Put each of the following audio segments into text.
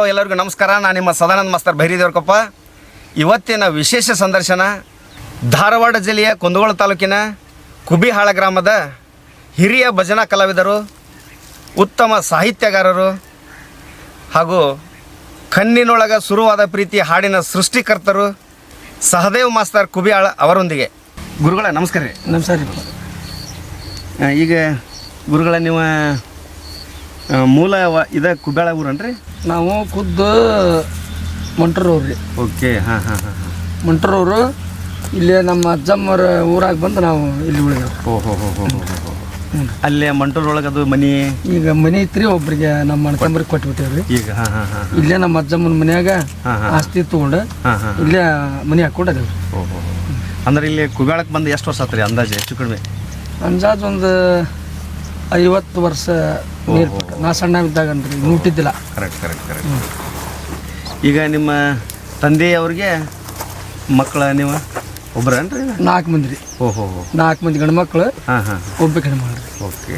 Hello ಎಲ್ಲರಿಗೂ ನಮಸ್ಕಾರ. ನಾನು ನಿಮ್ಮ ಸದಾನಂದ ಮಾಸ್ತರ್ ಭೈರಿದೇವ್ರಕಪ್ಪ ಇವತ್ತಿನ ವಿಶೇಷ ಸಂದರ್ಶನ ಧಾರವಾಡ ಜಿಲ್ಲೆಯ ಕುಂದಗೋಳ ತಾಲೂಕಿನ ಕುಬಿಹಾಳ ಗ್ರಾಮದ ಹಿರಿಯ ಭಜನಾ ಕಲಾವಿದರು ಉತ್ತಮ ಸಾಹಿತ್ಯಗಾರರು ಹಾಗೂ ಕಣ್ಣಿನೊಳಗ ಶುರುವಾದ ಪ್ರೀತಿ ಹಾಡಿನ ಸೃಷ್ಟಿಕರ್ತರು ಸಹದೇವ್ ಮಾಸ್ತರ್ ಕುಬಿಹಾಳ ಅವರೊಂದಿಗೆ. ಗುರುಗಳ ನಮಸ್ಕಾರ ರೀ. ನಮಸ್ಕಾರ ಈಗ ಗುರುಗಳ ನೀವು ಮೂಲ ಇದ ಕುಬ್ಯಾಳ ಊರನ್ರಿ? ನಾವು ಖುದ್ದು ಮಂಟ್ರವ್ರು ರೀ. ಓಕೆ ಹಾಂ ಹಾಂ ಹಾಂ ಮಂಟ್ರವ್ರು ಇಲ್ಲಿ ನಮ್ಮ ಅಜ್ಜಮ್ಮರ ಊರಾಗ ಬಂದು ನಾವು ಇಲ್ಲಿ ಉಳಿದ ಅಲ್ಲಿ ಹೋ ಅಲ್ಲೇ ಮಂಟೂರೊಳಗೆ ಅದು ಮನಿ? ಈಗ ಮನೆ ಐತ್ರಿ ಒಬ್ರಿಗೆ ನಮ್ಮ ಅಣ್ಣಮ್ಮರಿಗೆ ಕೊಟ್ಬಿಟ್ಟೇವ್ರಿ. ಈಗ ಹಾಂ ಹಾಂ ಹಾಂ ಇಲ್ಲೇ ನಮ್ಮ ಅಜ್ಜಮ್ಮನ ಮನ್ಯಾಗ ಆಸ್ತಿ ತಗೊಂಡು ಹಾಂ ಹಾಂ ಇಲ್ಲೇ ಮನೆ ಹಾಕೊಂಡು ಅಂದ್ರೆ ಇಲ್ಲಿ ಕುಬ್ಯಾಳಕ್ಕೆ ಬಂದು ಎಷ್ಟು ವರ್ಷ ಆತ್ರಿ ಅಂದಾಜು ಹೆಚ್ಚು ಕಡಿಮೆ? ಅಂದಾಜ್ ಒಂದು ಐವತ್ತು ವರ್ಷ ನೀರು ನಾ ಸಣ್ಣ ಇದ್ದಾಗನ್ರಿ ಮುಟ್ಟಿದ್ದಿಲ್ಲ. ಕರೆಕ್ಟ್ ಕರೆಕ್ಟ್ ಕರೆಕ್ಟ್ ಈಗ ನಿಮ್ಮ ತಂದೆಯವ್ರಿಗೆ ಮಕ್ಕಳ ನೀವು ಒಬ್ಬರೇನ್ರಿ ನಾಲ್ಕು ಮಂದಿ ರೀ. ಓ ಹೋ ಹೋ ನಾಲ್ಕು ಮಂದಿ ಗಂಡು ಮಕ್ಕಳು ಹಾಂ ಹಾಂ. ಒಬ್ಬ ಗಂಡು ಮಾಡ್ರಿ ಓಕೆ.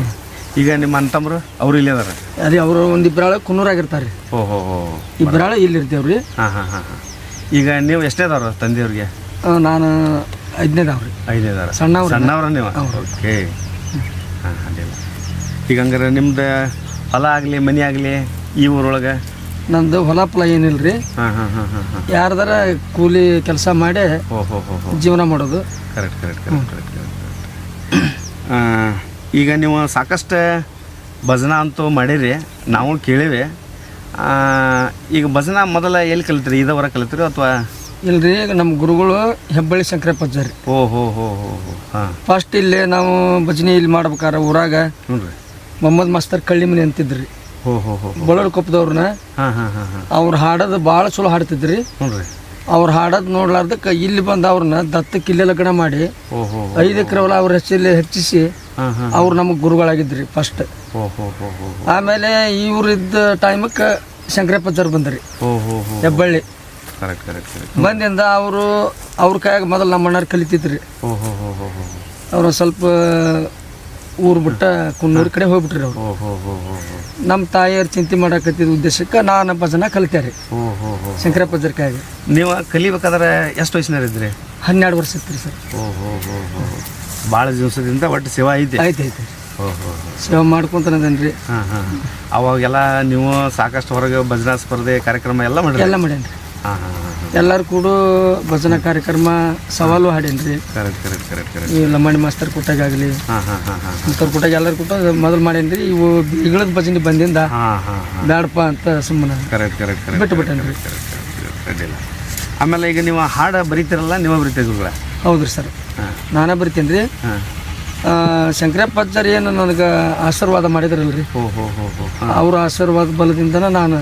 ಈಗ ನಿಮ್ಮ ಅಂತಮ್ರು ಅವ್ರು ಇಲ್ಲೇ ಅದಾರ? ಅದೇ ಅವರು ಒಂದು ಇಬ್ಬರಾಳು ಕುನ್ನೂರಾಗಿರ್ತಾರೆ ರೀ. ಓ ಹೋ ಹೋ ಇಬ್ಬರಾಳು ಇಲ್ಲಿ ಇರ್ತೇವ್ರಿ. ಹಾಂ ಹಾಂ ಹಾಂ ಹಾಂ. ಈಗ ನೀವು ಎಷ್ಟೇ ಅದಾರ ತಂದೆಯವ್ರಿಗೆ? ನಾನು ಐದನೇದವ್ರಿ. ಐದನೇದಾರ. ಸಣ್ಣವ್ರು. ಸಣ್ಣವ್ರ ನೀವು? ಓಕೆ. ಹಾಂ ಈಗ ಹಂಗಾರೆ ನಿಮ್ದು ಹೊಲ ಆಗಲಿ ಮನೆ ಆಗಲಿ ಈ ಊರೊಳಗೆ? ನಂದು ಹೊಲ ಫಲ ಏನಿಲ್ಲ ರೀ ಹಾಂ ಹಾಂ ಹಾಂ ಹಾಂ ಹಾಂ. ಯಾರ್ದಾರ ಕೂಲಿ ಕೆಲಸ ಮಾಡಿ ಓ ಹೋ ಹೋ ಹೋ. ಜೀವನ ಮಾಡೋದು. Correct correct correct correct correct ಈಗ ನೀವು ಸಾಕಷ್ಟು ಭಜನಾ ಅಂತೂ ಮಾಡಿರಿ ನಾವು ಕೇಳಿವಿ. ಆ, ಈಗ ಭಜನಾ ಮೊದಲ ಎಲ್ಲಿ ಕಲಿತ್ರಿ? ಇದವರ ಕಲಿತ್ರಿ ಅಥವಾ? ಇಲ್ರಿ ಈಗ ನಮ್ಮ ಗುರುಗಳು ಹೆಬ್ಬಳ್ಳಿ ಶಂಕರಪ್ಪಜ್ಜ ರೀ ಓ ಹೋ ಹೋ ಹೋ ಹೋ. ಹಾಂ. ಫಸ್ಟ್ ಇಲ್ಲಿ ನಾವು ಭಜನೆ ಇಲ್ಲಿ ಮಾಡ್ಬೇಕಾರ ಊರಾಗ. ಹ್ಞೂ ರೀ. ಮೊಹಮ್ಮದ್ ಮಾಸ್ತರ್ ಕಳ್ಳಿಮನಿ ಅಂತಿದ್ರಿ ಹೋ ಹೋ ಹೋ ಬಳೂರು ಕೊಪ್ಪದವ್ರನ್ನ ಹಾಂ ಹಾಂ ಹಾಂ ಹಾಂ ಅವ್ರು ಹಾಡೋದು ಭಾಳ ಚಲೋ ಹಾಡ್ತಿದ್ರಿ ಹ್ಞೂ ರೀ ಅವ್ರು ಹಾಡೋದು ನೋಡ್ಲಾರ್ದಕ್ಕೆ ಇಲ್ಲಿ ಬಂದು ಅವ್ರನ್ನ ದತ್ತಕ್ಕೆ ಇಲ್ಲೇ ಲಗ್ನ ಮಾಡಿ ಓಹೋ ಐದು ಎಕರೆ ಹೊಲ ಅವ್ರ ಹೆಸರಲ್ಲಿ ಹೆಚ್ಚಿಸಿ ಹಾಂ ಹಾಂ ಅವ್ರು ನಮಗೆ ಗುರುಗಳಾಗಿದ್ರಿ ಫಸ್ಟ್ ಓ ಹೋ ಹೋ ಹೋ ಆಮೇಲೆ ಇವ್ರಿದ್ದ ಟೈಮಕ್ಕೆ ಶಂಕರಪ್ಪಜ್ಜರ್ ಬಂದ್ರಿ ಓ ಹೋ ಹೋ ಹೆಬ್ಬಳ್ಳಿ ಕರೆಕ್ಟ್ ಕರೆಕ್ಟ್ ಕರೆಕ್ಟ್ ಬಂದಿಂದ ಅವರು ಅವ್ರ ಕೈಯಾಗ ಮೊದಲು ನಮ್ಮ ಅಣ್ಣಾರು ಕಲಿತಿದ್ರಿ ಅವ್ರು ಹೋ ಹೋ ಹೋ ಹೋ ಅವರು ಸ್ವಲ್ಪ ಊರು ಬಿಟ್ಟ ಕುನ್ನೂರು ಕಡೆ ಹೋಗ್ಬಿಟ್ರಿ ಅವ್ರು. ನಮ್ಮ ತಾಯಿಯವ್ರು ಚಿಂತೆ ಮಾಡಕತ್ತಿದ ಉದ್ದೇಶಕ್ಕೆ ನಾನು ಭಜನ ಕಲಿತೆ ರೀ ಹೋ ನೀವು ಕಲಿಬೇಕಾದ್ರೆ ಎಷ್ಟು ವಯಸ್ಸಿನಾರ ಇದ್ರಿ? ಹನ್ನೆರಡು ವರ್ಷ ಇತ್ತು ರೀ ಸರ್ ಭಾಳ ದಿವಸದಿಂದ ಒಟ್ಟು ಸೇವಾ ಐತಿ ಐತೆ ಐತೆ ಸೇವಾ ಮಾಡ್ಕೊಂತನದನ್ರಿ. ಅವಾಗೆಲ್ಲ ನೀವು ಸಾಕಷ್ಟು ಹೊರಗೆ ಭಜನಾ ಸ್ಪರ್ಧೆ ಕಾರ್ಯಕ್ರಮ ಎಲ್ಲ ಮಾಡಿ ಎಲ್ಲ ಮಾಡೇನಿ ರೀ ಹಾಂ ಹಾಂ ಹಾಂ ಹಾಂ ಎಲ್ಲರೂ ಕೂಡ ಭಜನಾ ಕಾರ್ಯಕ್ರಮ ಸವಾಲು ಹಾಡೇನ್ರಿ. ಈ ಲಮ್ಮಣಿ ಮಾಸ್ತರ್ ಕುಟ್ಟಾಗಲಿ ಮಾಸ್ತರ್ ಇಂಥವ್ರ ಕುಟ್ಟಾಗ ಎಲ್ಲರೂ ಕೂಟ ಮೊದಲು ಮಾಡೇನ್ರಿ ಇವು ಇಗಳದ ಭಜನೆ ಬಂದಿಂದ ಬ್ಯಾಡಪ್ಪ ಅಂತ ಸುಮ್ಮನೆ ಬಿಟ್ಟು ಬಿಟ್ಟೇನ್ರಿ. ಆಮೇಲೆ ಈಗ ನೀವು ಹಾಡು ಬರೀತಿರಲ್ಲ ನೀವು ಬರೀತೀರಿ ಗುರುಗಳ? ಹೌದು ರೀ ಸರ್ ನಾನೇ ಬರ್ತೀನಿ ರೀ ಶಂಕರಪ್ಪಾಚಾರ್ಯ ಏನು ನನಗೆ ಆಶೀರ್ವಾದ ಮಾಡಿದ್ರಲ್ರಿ. ಅವ್ರ ಆಶೀರ್ವಾದ ಬಲದಿಂದನೇ ನಾನು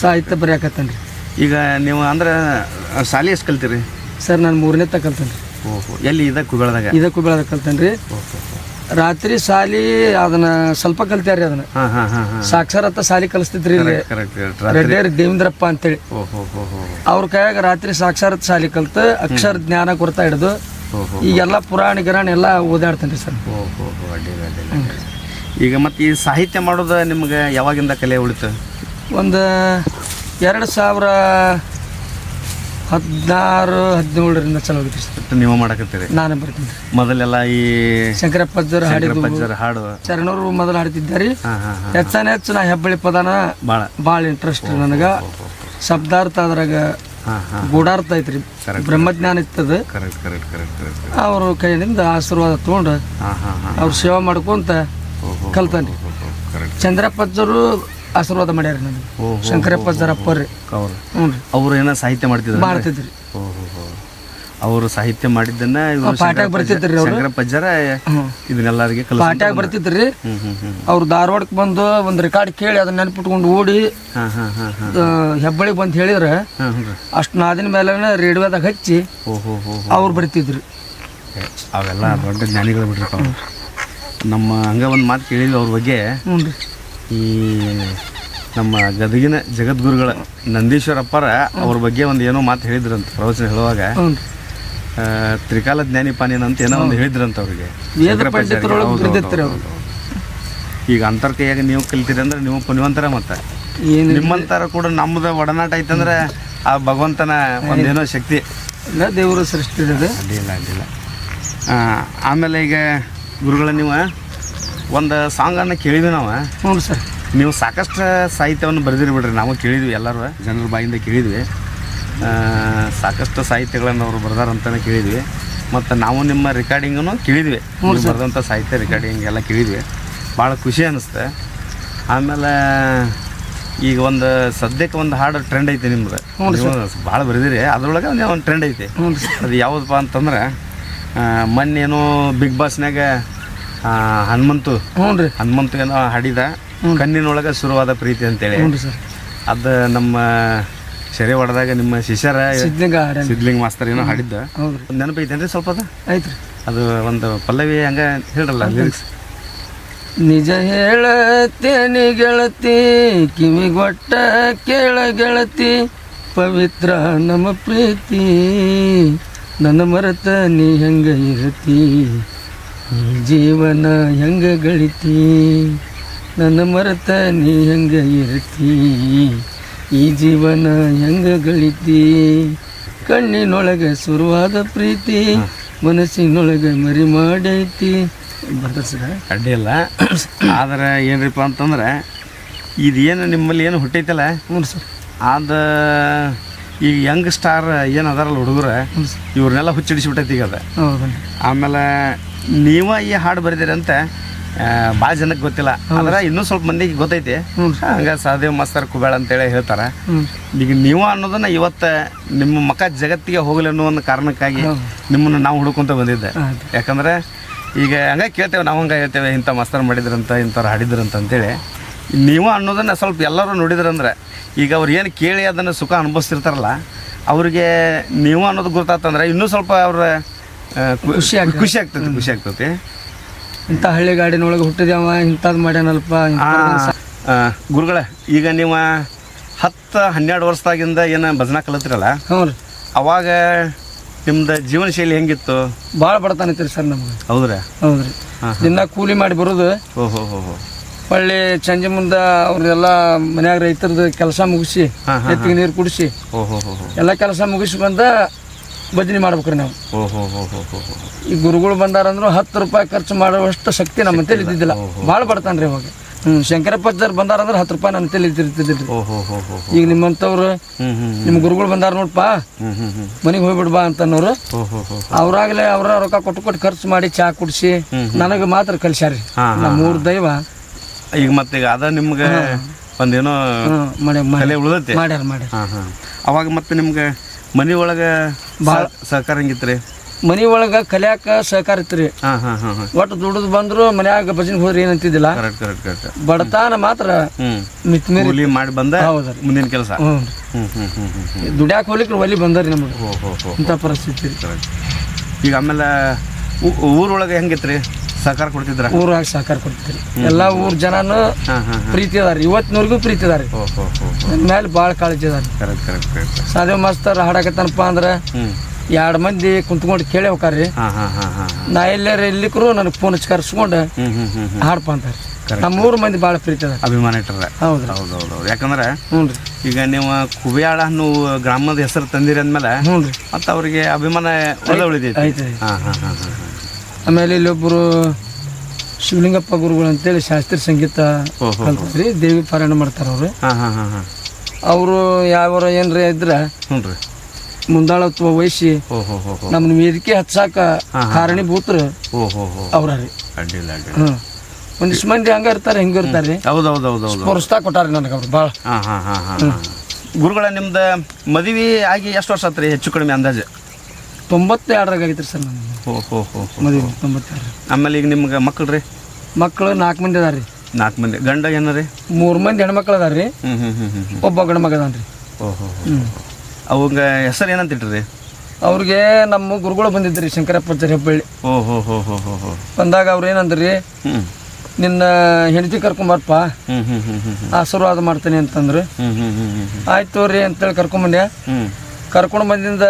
ಸಾಹಿತ್ಯ ಬರೆಯಾಕತ್ತೇನೆ ರೀ ಈಗ ನೀವು ಅಂದ್ರೆ ಶಾಲೆ ಎಷ್ಟು ಕಲ್ತೀರಿ? ಸರ್ ನಾನು ಮೂರನೇ ತಕಲ್ತೇನೆ ಕಲ್ತೇನೆ. ಓಹೋ ಎಲ್ಲಿ ಇದಕ್ಕೆ ಕುಗಳದಾಗ ಇದಕ್ಕೆ ಬೆಳೆದ ಕಲ್ತೇನೆ ರೀ ರಾತ್ರಿ ಸಾಲಿ ಅದನ್ನ ಸ್ವಲ್ಪ ಕಲ್ತ್ಯಾರ ರೀ ಅದನ್ನ. ಹಾಂ ಹಾಂ ಹಾಂ ಹಾಂ. ಸಾಕ್ಷರತ ಸಾಲಿ ಕಲಿಸ್ತಿದ್ರಿ ಇಲ್ಲಿ. ಕರೆಕ್ಟ್ ಕರೆಕ್ಟ್ ರೆಡ್ಡೇರಿ ದೇವೇಂದ್ರಪ್ಪ ಅಂತೇಳಿ. ಓಹೋ ಹೋ ಹೋ ಅವ್ರ ಕೈಯಾಗ ರಾತ್ರಿ ಸಾಕ್ಷರತ ಶಾಲಿ ಕಲ್ತು ಅಕ್ಷರ ಜ್ಞಾನ ಕೊಡ್ತಾ ಹಿಡಿದು ಓಹೋ ಈಗೆಲ್ಲ ಪುರಾಣ ಗಿರಾಣ ಎಲ್ಲ ಓದಾಡ್ತೇನೆ ರೀ ಸರ್. ಓಹೋ ಹೋ ಅಡ್ಡಿಲ್ಲ ಅಡ್ಡಿಲ್ಲ ಈಗ ಮತ್ತೆ ಈ ಸಾಹಿತ್ಯ ಮಾಡೋದು ನಿಮ್ಗೆ ಯಾವಾಗಿಂದ ಕಲೆ ಉಳಿತು? ಒಂದು ಎರಡು ಸಾವಿರ ಹದಿನಾರು ಹದಿನೇಳರಿಂದ ಚಲೋ ಒಟ್ಟು ನೀವು ಮಾಡಕತ್ತೀರಿ? ನಾನೇ ಬರ್ತೀನಿ. ರೀ ಮೊದಲೆಲ್ಲ ಈ ಶಂಕರಪ್ಪಜ್ಜರ ಹಾಡಿದ್ದು ಪಂಚರ ಹಾಡು. ಚರಣವರು ಮೊದಲು ಹಾಡ್ತಿದ್ದಾರೆ ಹಾಂ ಹಾಂ ಹಾಂ ಹೆಚ್ಚಾನ ಹೆಚ್ಚು ನಾ ಹೆಬ್ಬಳ್ಳಿ ಪದನ ಭಾಳ ಭಾಳ ಇಂಟ್ರೆಸ್ಟ್ ರೀ ನನಗೆ. ಶಬ್ದಾರ್ಥ ಅದ್ರಾಗ ಹಾಂ ಹಾಂ ಗೂಢಾರ್ಥ ಐತ್ರಿ. ಬ್ರಹ್ಮಜ್ಞಾನ ಇತ್ತದ. ಕರೆಕ್ಟ್ ಕರೆಕ್ಟ್ ಕರೆಕ್ಟ್ ಕರೆಕ್ಟ್ ಅವ್ರ ಕೈಯಿಂದ ಆಶೀರ್ವಾದ ತೊಗೊಂಡು ಹಾಂ ಹಾಂ ಹಾಂ ಅವ್ರ ಸೇವೆ ಮಾಡ್ಕೊಂತ ಓಹೋ ಕಲ್ತಾನೆ ಕರೆಕ್ಟ್ ಚಂದ್ರಪ್ಪಜ್ಜರು ಆಶೀರ್ವಾದ ಮಾಡ್ಯಾರ ನನಗೆ. ಶಂಕರಪ್ಪಜ್ಜರ ಅಪ್ಪ ರೀ ಅವ್ರು ಹ್ಞೂ ರೀ. ಅವರು ಏನೋ ಸಾಹಿತ್ಯ ಮಾಡ್ತಿದ್ರು ಮಾಡ್ತಿದ್ರಿ ಅವರು ಸಾಹಿತ್ಯ ಮಾಡಿದ್ದನ್ನ ಪಾಠಾಗ ಬರ್ತಿದ್ರಿ ಅವ್ರು. ಶಂಕರ ಪಜ್ಜರ ಹ್ಞೂ. ಇದನ್ನೆಲ್ಲರಿಗೆ ಪಾಠಾಗ ಬರ್ತಿದ್ರಿ. ಅವ್ರು ಧಾರವಾಡಕ್ಕೆ ಬಂದು ಒಂದು ರೆಕಾರ್ಡ್ ಕೇಳಿ ಅದನ್ನ ನೆನ್ಪಿಟ್ಕೊಂಡು ಓಡಿ ಹೆಬ್ಬಳಿಗೆ ಹಾಂ ಹಾಂ ಹಾಂ ಆ, ಹೆಬ್ಬಳ್ಳಿಗೆ ಬಂದು ಹೇಳಿದ್ರೆ ಅಷ್ಟು ನಾದಿನ ಮೇಲೆ ರೇಡಿಯೋದಾಗ ಹಚ್ಚಿ ಅವ್ರು ಬರ್ತಿದ್ರು. ಅವೆಲ್ಲ ದೊಡ್ಡ ಜ್ಞಾನಿಗಳು ಬಿಡ್ರಿ ನಮ್ಮ ಹಂಗ ಒಂದು ಮಾತು ಕೇಳಿದ್ವಿ ಅವ್ರ ಬಗ್ಗೆ. ಹ್ಞೂ ರೀ. ಈ ನಮ್ಮ ಗದಗಿನ ಜಗದ್ಗುರುಗಳ ನಂದೀಶ್ವರಪ್ಪರ ಅವ್ರ ಬಗ್ಗೆ ಒಂದು ಏನೋ ಮಾತು ಹೇಳಿದ್ರಂತ ಪ್ರವಚನ ಹೇಳುವಾಗ. ತ್ರಿಕಾಲ ಜ್ಞಾನಿಪಾನಿನ ಅಂತ ಏನೋ ಒಂದು ಹೇಳಿದ್ರಂತ ಅವ್ರಿಗೆ. ಈಗ ಅಂತರ್ ಕೈಯಾಗ ನೀವು ಕಲಿತೀರಿ ಅಂದ್ರೆ ನೀವು ಪುನಿವಂತರ ಮತ್ತೆ. ನಿಮ್ಮಂತರ ಕೂಡ ನಮ್ಮದು ಒಡನಾಟ ಐತಂದ್ರೆ ಆ ಭಗವಂತನ ಒಂದೇನೋ ಶಕ್ತಿ. ಇಲ್ಲ ದೇವರು ಸೃಷ್ಟಿ ಅಡ್ಡಿಲ್ಲ ಅಡ್ಡಿಲ್ಲ ಆಮೇಲೆ ಈಗ ಗುರುಗಳ ನೀವು ಒಂದು ಸಾಂಗನ್ನು ಕೇಳಿದ್ವಿ ನಾವು. ಹ್ಞೂ ಸರ್. ನೀವು ಸಾಕಷ್ಟು ಸಾಹಿತ್ಯವನ್ನು ಬರೆದಿರಿ ಬಿಡ್ರಿ ನಾವು ಕೇಳಿದ್ವಿ ಎಲ್ಲರೂ ಜನರ ಬಾಯಿಂದ ಕೇಳಿದ್ವಿ. ಸಾಕಷ್ಟು ಸಾಹಿತ್ಯಗಳನ್ನು ಅವರು ಬರ್ದಾರಂತಲೇ ಕೇಳಿದ್ವಿ. ಮತ್ತು ನಾವು ನಿಮ್ಮ ರೆಕಾರ್ಡಿಂಗನ್ನು ಕೇಳಿದ್ವಿ. ಬರೆದಂಥ ಸಾಹಿತ್ಯ ರೆಕಾರ್ಡಿಂಗ್ ಎಲ್ಲ ಕೇಳಿದ್ವಿ. ಭಾಳ ಖುಷಿ ಅನ್ನಿಸ್ತೆ ಆಮೇಲೆ ಈಗ ಒಂದು ಸದ್ಯಕ್ಕೆ ಒಂದು ಹಾಡು ಟ್ರೆಂಡ್ ಐತಿ ನಿಮ್ದು. ಭಾಳ ಬರೆದಿರಿ ಅದ್ರೊಳಗೆ ಒಂದು ಒಂದು ಟ್ರೆಂಡ್ ಐತಿ ಅದು ಯಾವುದಪ್ಪ ಅಂತಂದ್ರೆ ಮೊನ್ನೇನು ಬಿಗ್ ಬಾಸ್ನಾಗ ಹನುಮಂತು. ಹ್ಞೂ ರೀ ಹನುಮಂತ ಏನೋ ಹಾಡಿದ. ಕಣ್ಣಿನೊಳಗೆ ಶುರುವಾದ ಪ್ರೀತಿ ಅಂತೇಳಿ. ಹ್ಞೂ ಸರ್. ಅದು ನಮ್ಮ ಸೆರೆ ಹೊಡೆದಾಗ ನಿಮ್ಮ ಶಿಷ್ಯರ ಸಿದ್ಲಿಂಗ್ ಮಾಸ್ತರ್ ಏನೋ ಹಾಡಿದ್ದ. ನೆನಪೈತೇನ್ರಿ ಸ್ವಲ್ಪ ಅದು? ಆಯ್ತು ರೀ ಅದು ಒಂದು ಪಲ್ಲವಿ ಹಂಗ ಹೇಳ್ರಲ್ಲ ಲಿರಿಕ್ಸ್ ನಿಜ ಹೇಳತೇನಿ ಗೆಳತಿ ಕಿವಿಗೊಟ್ಟ ಕೇಳ ಗೆಳತಿ ಪವಿತ್ರ ನಮ್ಮ ಪ್ರೀತಿ. ನನ್ನ ಮರೆತ ನೀ ಹೆಂಗ ಇರತಿ? ಈ ಜೀವನ ಹೆಂಗ ಗಳಿತಿ? ನನ್ನ ಮರೆತ ನೀ ಹೆಂಗ ಇರತಿ? ಈ ಜೀವನ ಹೆಂಗ ಗಳಿತಿ? ಕಣ್ಣಿನೊಳಗೆ ಶುರುವಾದ ಪ್ರೀತಿ ಮನಸ್ಸಿನೊಳಗೆ ಮರಿ ಮಾಡೈತಿ. ಬರ್ತದೆ ಸರ್. ಅಡ್ಡಿಲ್ಲ ಆದ್ರೆ ಏನ್ರಿಪ್ಪ ಅಂತಂದ್ರೆ ಇದೇನು ನಿಮ್ಮಲ್ಲಿ ಏನು ಹುಟ್ಟೈತಲ್ಲ? ಹ್ಞೂ ಸರ್. ಆದ ಈ ಯಂಗ್ ಸ್ಟಾರ್ ಏನು ಅದಾರಲ್ಲ ಹುಡುಗರು ಇವ್ರನ್ನೆಲ್ಲ ಹುಚ್ಚಿಡಿಸಿ ಇವ್ರನ್ನೆಲ್ಲ ಹುಚ್ಚಿಡಿಸ್ಬಿಟ್ಟೈತಿ ಈಗ ಅದು. ಆಮೇಲೆ ನೀವ ಈ ಹಾಡು ಬರೆದಿರಂತ ಭಾಳ ಜನಕ್ಕೆ ಗೊತ್ತಿಲ್ಲ. ಆದ್ರೆ ಇನ್ನೂ ಸ್ವಲ್ಪ ಮಂದಿಗೆ ಗೊತ್ತೈತಿ. ಹಂಗ ಸಹದೇವ್ ಮಾಸ್ತರ್ ಕುಬೇಳ ಅಂತೇಳಿ ಹೇಳ್ತಾರೆ. ಈಗ ನೀವು ಅನ್ನೋದನ್ನ ಇವತ್ತು ನಿಮ್ಮ ಮಕ್ಕ ಜಗತ್ತಿಗೆ ಹೋಗಲಿ ಅನ್ನೋ ಒಂದು ಕಾರಣಕ್ಕಾಗಿ ನಿಮ್ಮನ್ನ ನಾವು ಹುಡುಕೊಂತ ಬಂದಿದ್ದೆ. ಯಾಕಂದ್ರೆ ಈಗ ಹಂಗ ಕೇಳ್ತೇವೆ ನಾವು ಹಂಗೆ ಹೇಳ್ತೇವೆ ಇಂಥ ಮಾಸ್ತರ್ ಮಾಡಿದ್ರಂತ ಇಂಥವ್ರು ಹಾಡಿದ್ರಂತ ಅಂತೇಳಿ. ನೀವು ಅನ್ನೋದನ್ನ ಸ್ವಲ್ಪ ಎಲ್ಲರೂ ನೋಡಿದ್ರಂದ್ರೆ ಈಗ ಅವ್ರು ಏನು ಕೇಳಿ ಅದನ್ನು ಸುಖ ಅನುಭವಿಸ್ತಿರ್ತಾರಲ್ಲ ಅವ್ರಿಗೆ ನೀವು ಅನ್ನೋದು ಗೊತ್ತಾತಂದ್ರೆ ಇನ್ನೂ ಸ್ವಲ್ಪ ಅವ್ರ ಖುಷಿ ಆಗ್ತದೆ. ಖುಷಿ ಆಗ್ತದೆ ಖುಷಿ ಆಗ್ತದೆ ಇಂಥ ಹಳ್ಳಿ ಗಾಡಿನೊಳಗೆ ಹುಟ್ಟಿದ್ಯಾವ ಇಂಥದ್ದು ಮಾಡ್ಯಾನಲ್ಪ ಗುರುಗಳ ಈಗ ನೀವು ಹತ್ತು ಹನ್ನೆರಡು ವರ್ಷದಾಗಿಂದ ಏನು ಭಜನಾ ಕಲಿತಿರಲ್ಲ ಹ್ಞೂ ರೀ. ಅವಾಗ ನಿಮ್ದು ಜೀವನ ಶೈಲಿ ಹೆಂಗಿತ್ತು? ಭಾಳ ಬಡತಾನೈತ್ರಿ ಸರ್ ನಮ್ಗೆ. ಹೌದ್ರಾ? ಹೌದ್ರಿ. ದಿನ ಕೂಲಿ ಮಾಡಿ ಬರೋದು. ಓಹೋ ಹೋ ಹೋ ಹೊಳ್ಳಿ ಚಂಜೆ ಮುಂದೆ ಅವ್ರದೆಲ್ಲ ಮನ್ಯಾಗ ರೈತರದ್ದು ಕೆಲಸ ಮುಗಿಸಿ ಎತ್ತಿಗೆ ನೀರು ಕುಡಿಸಿ ಓಹೋ ಹೋ. ಎಲ್ಲ ಕೆಲಸ ಮುಗಿಸಿ ಬಂದ ಭಜನೆ ಮಾಡ್ಬೇಕ್ರಿ ನಾವು. ಈ ಗುರುಗಳು ಬಂದಾರಂದ್ರೂ ಹತ್ತು ರೂಪಾಯಿ ಖರ್ಚು ಮಾಡುವಷ್ಟು ಶಕ್ತಿ ನಮ್ಮ ತಲೆ ಇದ್ದಿದ್ದಿಲ್ಲ. ಭಾಳ ಬಡತಾನ್ರಿ ಅವಾಗ ಹ್ಞೂ ಶಂಕರಪ್ಪಜ್ಜರ್ ಬಂದಾರಂದ್ರೆ ಹತ್ತು ರೂಪಾಯಿ ನನ್ನ ತಲೆ ಹೋ ಈಗ ನಿಮ್ಮಂತವ್ರು ನಿಮ್ಮ ಗುರುಗಳು ಬಂದಾರ ನೋಡ್ಪ? ಮನೆಗೆ ಹೋಗ್ಬಿಡ್ಬಾ ಹೋ ಅವ್ರಾಗಲೇ ಅವ್ರ ರೊಕ್ಕ ಕೊಟ್ಟು ಕೊಟ್ಟು ಖರ್ಚು ಮಾಡಿ ಚಾ ಕುಡಿಸಿ ನನಗೆ ಮಾತ್ರ ಕಲ್ಸ್ಯಾರಿ ನಮ್ಮ ಮೂರು ದೈವ. ಈಗ ಮತ್ತೆ ಈಗ ಅದ ನಿಮ್ಗೆ ಒಂದೇನೋ ಮಾಡ್ಯಾರ ಮಾಡ್ಯಾರ. ಅವಾಗ ಮತ್ತೆ ನಿಮ್ಗೆ ಮನೆ ಒಳಗೆ ಭಾಳ ಸಹಕಾರ ಹೆಂಗಿತ್ರಿ? ಮನಿ ಒಳಗೆ ಕಲಿಯಾಕ ಸಹಕಾರ ಇತ್ರಿ. ಹಾಂ ಹಾಂ ಹಾಂ ಹಾಂ. ಒಟ್ಟು ದುಡಿದು ಬಂದ್ರು ಮನ್ಯಾಗ ಭಜನೆ ಹೋದ್ರೆ ಏನಂತಿದ್ದಿಲ್ಲ. ಕರೆಕ್ಟ್ ಕರೆಕ್ಟ್ ಕರೆಕ್ಟ್ ಬಡತಾನ ಮಾತ್ರ ಹ್ಞೂ ಮಿತ್ ಮೀರಿ ಕೂಲಿ ಮಾಡಿ ಬಂದ ಹೌದ ಮುಂದಿನ ಕೆಲಸ. ಹ್ಞೂ ಹ್ಞೂ ಹ್ಞೂ ಹ್ಞೂ ದುಡ್ಯಾಕ ಹೋಗ್ಲಿಕ್ಕೆ ಒಲಿ ಬಂದರಿ ನಮಗೆ. ಇಂಥ ಪರಿಸ್ಥಿತಿ. ಕರೆಕ್ಟ್ ಈಗ ಆಮೇಲೆ ಊರೊಳಗೆ ಹೆಂಗಿತ್ತು ಹೆಂಗಿತ್ರಿ? ಸಹಕಾರ ಕೊಡ್ತಿದ್ರ? ಊರಾಗ ಸಹಕಾರ ಕೊಡ್ತಿದ್ರಿ. ಎಲ್ಲಾ ಊರ್ ಜನನು ಪ್ರೀತಿ ಅದಾರ. ಇವತ್ತಿನವರೆಗೂ ಪ್ರೀತಿ ಅದಾರಿ. ಮೇಲೆ ಭಾಳ ಕಾಳಜಿ ಅದಾರಿ. ಸಾದೇವ್ ಮಾಸ್ತರ್ ಹಾಡಕತ್ತನಪ್ಪ ಅಂದ್ರೆ ಎರಡು ಮಂದಿ ಕುಂತ್ಕೊಂಡು ಕೇಳಿ ಹೋಗ್ರಿ ಹಾಂ ಹಾಂ ಹಾಂ ಹಾಂ ಹಾಂ. ನಾ ಎಲ್ಲಾರ ಎಲ್ಲಿಕ್ರು ನನಗೆ ಫೋನ್ ಹಚ್ಚಿ ಕರ್ಸ್ಕೊಂಡು ಹಾಡ್ಪ ಅಂತಾರೆ ನಮ್ಮ ಊರ್ ಮಂದಿ ಭಾಳ ಪ್ರೀತಿ ಅದ ಅಭಿಮಾನ ಇಟ್ಟರೆ ಹೌದು ಹೌದು ಹೌದು ಯಾಕಂದ್ರೆ ಈಗ ನೀವು ಕುಬಿಯಾಳ ಅನ್ನೋ ಗ್ರಾಮದ ಹೆಸರು ತಂದಿರಿ ಅಂದಮೇಲೆ ಹ್ಞೂ ರೀ. ಮತ್ತು ಅವ್ರಿಗೆ ಅಭಿಮಾನ ಉಳಿದೈತಿ. ಆಮೇಲೆ ಇಲ್ಲೊಬ್ಬರು ಶಿವಲಿಂಗಪ್ಪ ಗುರುಗಳು ಅಂತೇಳಿ ಶಾಸ್ತ್ರೀಯ ಸಂಗೀತ ಕಲ್ತ್ರಿ ದೇವಿ ಪಾರಾಯಣ ಮಾಡ್ತಾರೆ ಅವರು. ಹಾಂ ಹಾಂ ಹಾಂ ಹಾಂ. ಅವರು ಯಾವ ಏನ್ರ ಇದ್ರೆ? ಮುಂದಾಳತ್ವ ವಹಿಸಿ ನಮ್ಮ ನಮ್ಮನ್ನ ವೇದಿಕೆ ಹಚ್ಚಾಕ ಕಾರಣೀಭೂತರು ಅವ್ರಿ ರೀ. ಒಂದಿಷ್ಟು ಮಂದಿ ಹಂಗ ಇರ್ತಾರೆ ಹಿಂಗ ಇರ್ತಾರೆ ರೀ. ಹೌದು ಹೌದು ಹೌದು ಹೌದು ಪ್ರೋತ್ಸಾಹ ಕೊಟ್ಟಾರ ನನಗೆ ಅವ್ರು ಭಾಳ. ಹಾಂ ಹಾಂ ಹಾಂ ಹಾಂ ಹಾಂ. ಗುರುಗಳ ನಿಮ್ದು ಮದುವೆ ಆಗಿ ಎಷ್ಟು ವರ್ಷ ಆತ್ರಿ? ಹೆಚ್ಚು ಕಡಿಮೆ ಅಂದಾಜು. ತೊಂಬತ್ತೆರಡರಾಗ ಆಗೈತ್ರಿ ಸರ್ ನನ್ನ ಹೋ ಹೋ ಹೋ ಹೋ. ಮದುವೆ ತೊಂಬತ್ತೆರಡು ಆಮೇಲೆ ಈಗ ನಿಮ್ಗೆ ಮಕ್ಕಳು ರೀ ಮಕ್ಕಳು ನಾಲ್ಕು ಮಂದಿ ಅದಾರ. ರೀ ನಾಲ್ಕು ಮಂದಿ. ಗಂಡ ಏನ ರೀ ಮೂರು ಮಂದಿ ಹೆಣ್ಮಕ್ಳು ಅದಾರ. ರೀ ಹ್ಞೂ ಹ್ಞೂ ಹ್ಞೂ ಹ್ಞೂ ಹ್ಞೂ ಒಬ್ಬ ಗಂಡ ಮಗ ಅದಾನ ರೀ ಓ ಹೋ ಅವಂಗ ಹೆಸರು ಏನಂತ ಇಟ್ರಿ? ಅವ್ರಿಗೆ ನಮ್ಮ ಗುರುಗಳು ಬಂದಿದ್ರಿ ಶಂಕರಪ್ಪ ಹೆಬ್ಬಳ್ಳಿ ಓ ಹೋ ಹೋ ಹೋ ಹೋ ಹೋ. ಬಂದಾಗ ಅವ್ರು ಏನಂದ್ರಿ? ಹ್ಞೂ ನಿನ್ನ ಹೆಂಡತಿ ಕರ್ಕೊಂಬರ್ಪ. ಹ್ಞೂ ಹ್ಞೂ ಹ್ಞೂ ಹ್ಞೂ ಹ್ಞೂ ಆಶೀರ್ವಾದ ಮಾಡ್ತೇನೆ ಅಂತಂದ್ರು. ಹ್ಞೂ ಹ್ಞೂ ಹ್ಞೂ ಹ್ಞೂ ಹ್ಞೂ ಆಯ್ತು ರೀ ಅಂತೇಳಿ ಕರ್ಕೊಂಬಂದೆ ಕರ್ಕೊಂಡು ಬಂದಿಂದ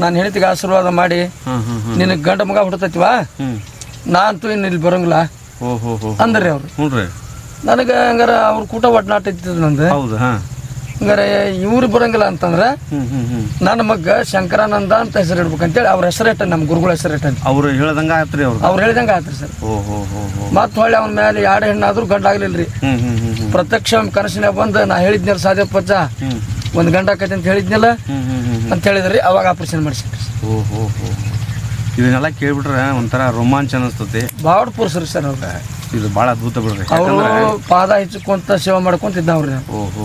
ನಾನು ಹೆಂಡತಿಗೆ ಆಶೀರ್ವಾದ ಮಾಡಿ ನಿನಗೆ ಗಂಡ ಮಗ ಹುಡ್ತೈತಿವಾ ನಾನಂತೂ ಇನ್ನು ಇಲ್ಲಿ ಬರಂಗಿಲ್ಲ. ಅಂದ್ರೆ ಅವ್ರು. ನನಗೆ ಹಂಗಾರ ಅವ್ರ ಕೂಟ ಒಟ್ನಾಟ ಇತ್ತು ನಂದು. ಹಂಗಾರೆ ಇವ್ರು ಬರಂಗಿಲ್ಲ ಅಂತಂದ್ರೆ ನನ್ನ ಮಗ ಶಂಕರಾನಂದ ಅಂತ ಹೆಸರು ಇಡ್ಬೇಕಂತೇಳಿ ಅವ್ರ ಹೆಸರು ಇಟ್ಟ ನಮ್ಮ ಗುರುಗಳ ಹೆಸರು ಇಟ್ಟ ಅವ್ರು ಹೇಳ್ದಂಗ ಆತ್ರಿ ಅವ್ರು ಅವ್ರು ಹೇಳ್ದಂಗ ಆತ್ರಿ ಸರ್. ಮತ್ತೆ ಹೊಳ್ಳಿ ಅವನ ಮೇಲೆ ಎರಡು ಹೆಣ್ಣಾದ್ರೂ ಗಂಡ ಆಗ್ಲಿಲ್ಲ ರೀ ಹ್ಮ್ ಹ್ಮ್ ಹ್ಮ್ ಹ್ಮ್. ಪ್ರತ್ಯಕ್ಷ ಕನಸಿನ ಬಂದು ನಾ ಹೇಳಿದ್ನಿ ಸಾಧ್ಯಪಚ್ಚ ಹ್ಮ್. ಒಂದು ಗಂಟೆ ಆಕೈತಿ ಅಂತ ಹೇಳಿದ್ನಲ್ಲ? ಅಂತ ಹೇಳಿದ್ರಿ ಅವಾಗ ಆಪರೇಷನ್ ಮಾಡಿಸಿದ್ರಿ ಓ ಹೋ ಹೋ. ಇದನ್ನೆಲ್ಲ ಕೇಳ್ಬಿಟ್ರೆ ಒಂಥರ ರೋಮಾಂಚ ಅನಿಸ್ತತಿ. ಭಾಳ ಪುರುಷರು ಸರ್ ಅವ್ರ. ಇದು ಭಾಳ ಅದ್ಭುತ ಬಿಡ್ರಿ. ಅವರು ಪಾದ ಹೆಚ್ಚುಕೊಂತ ಸೇವೆ ಮಾಡ್ಕೊಂತ ಇದ್ದವ್ರಿ ಓ ಹೋ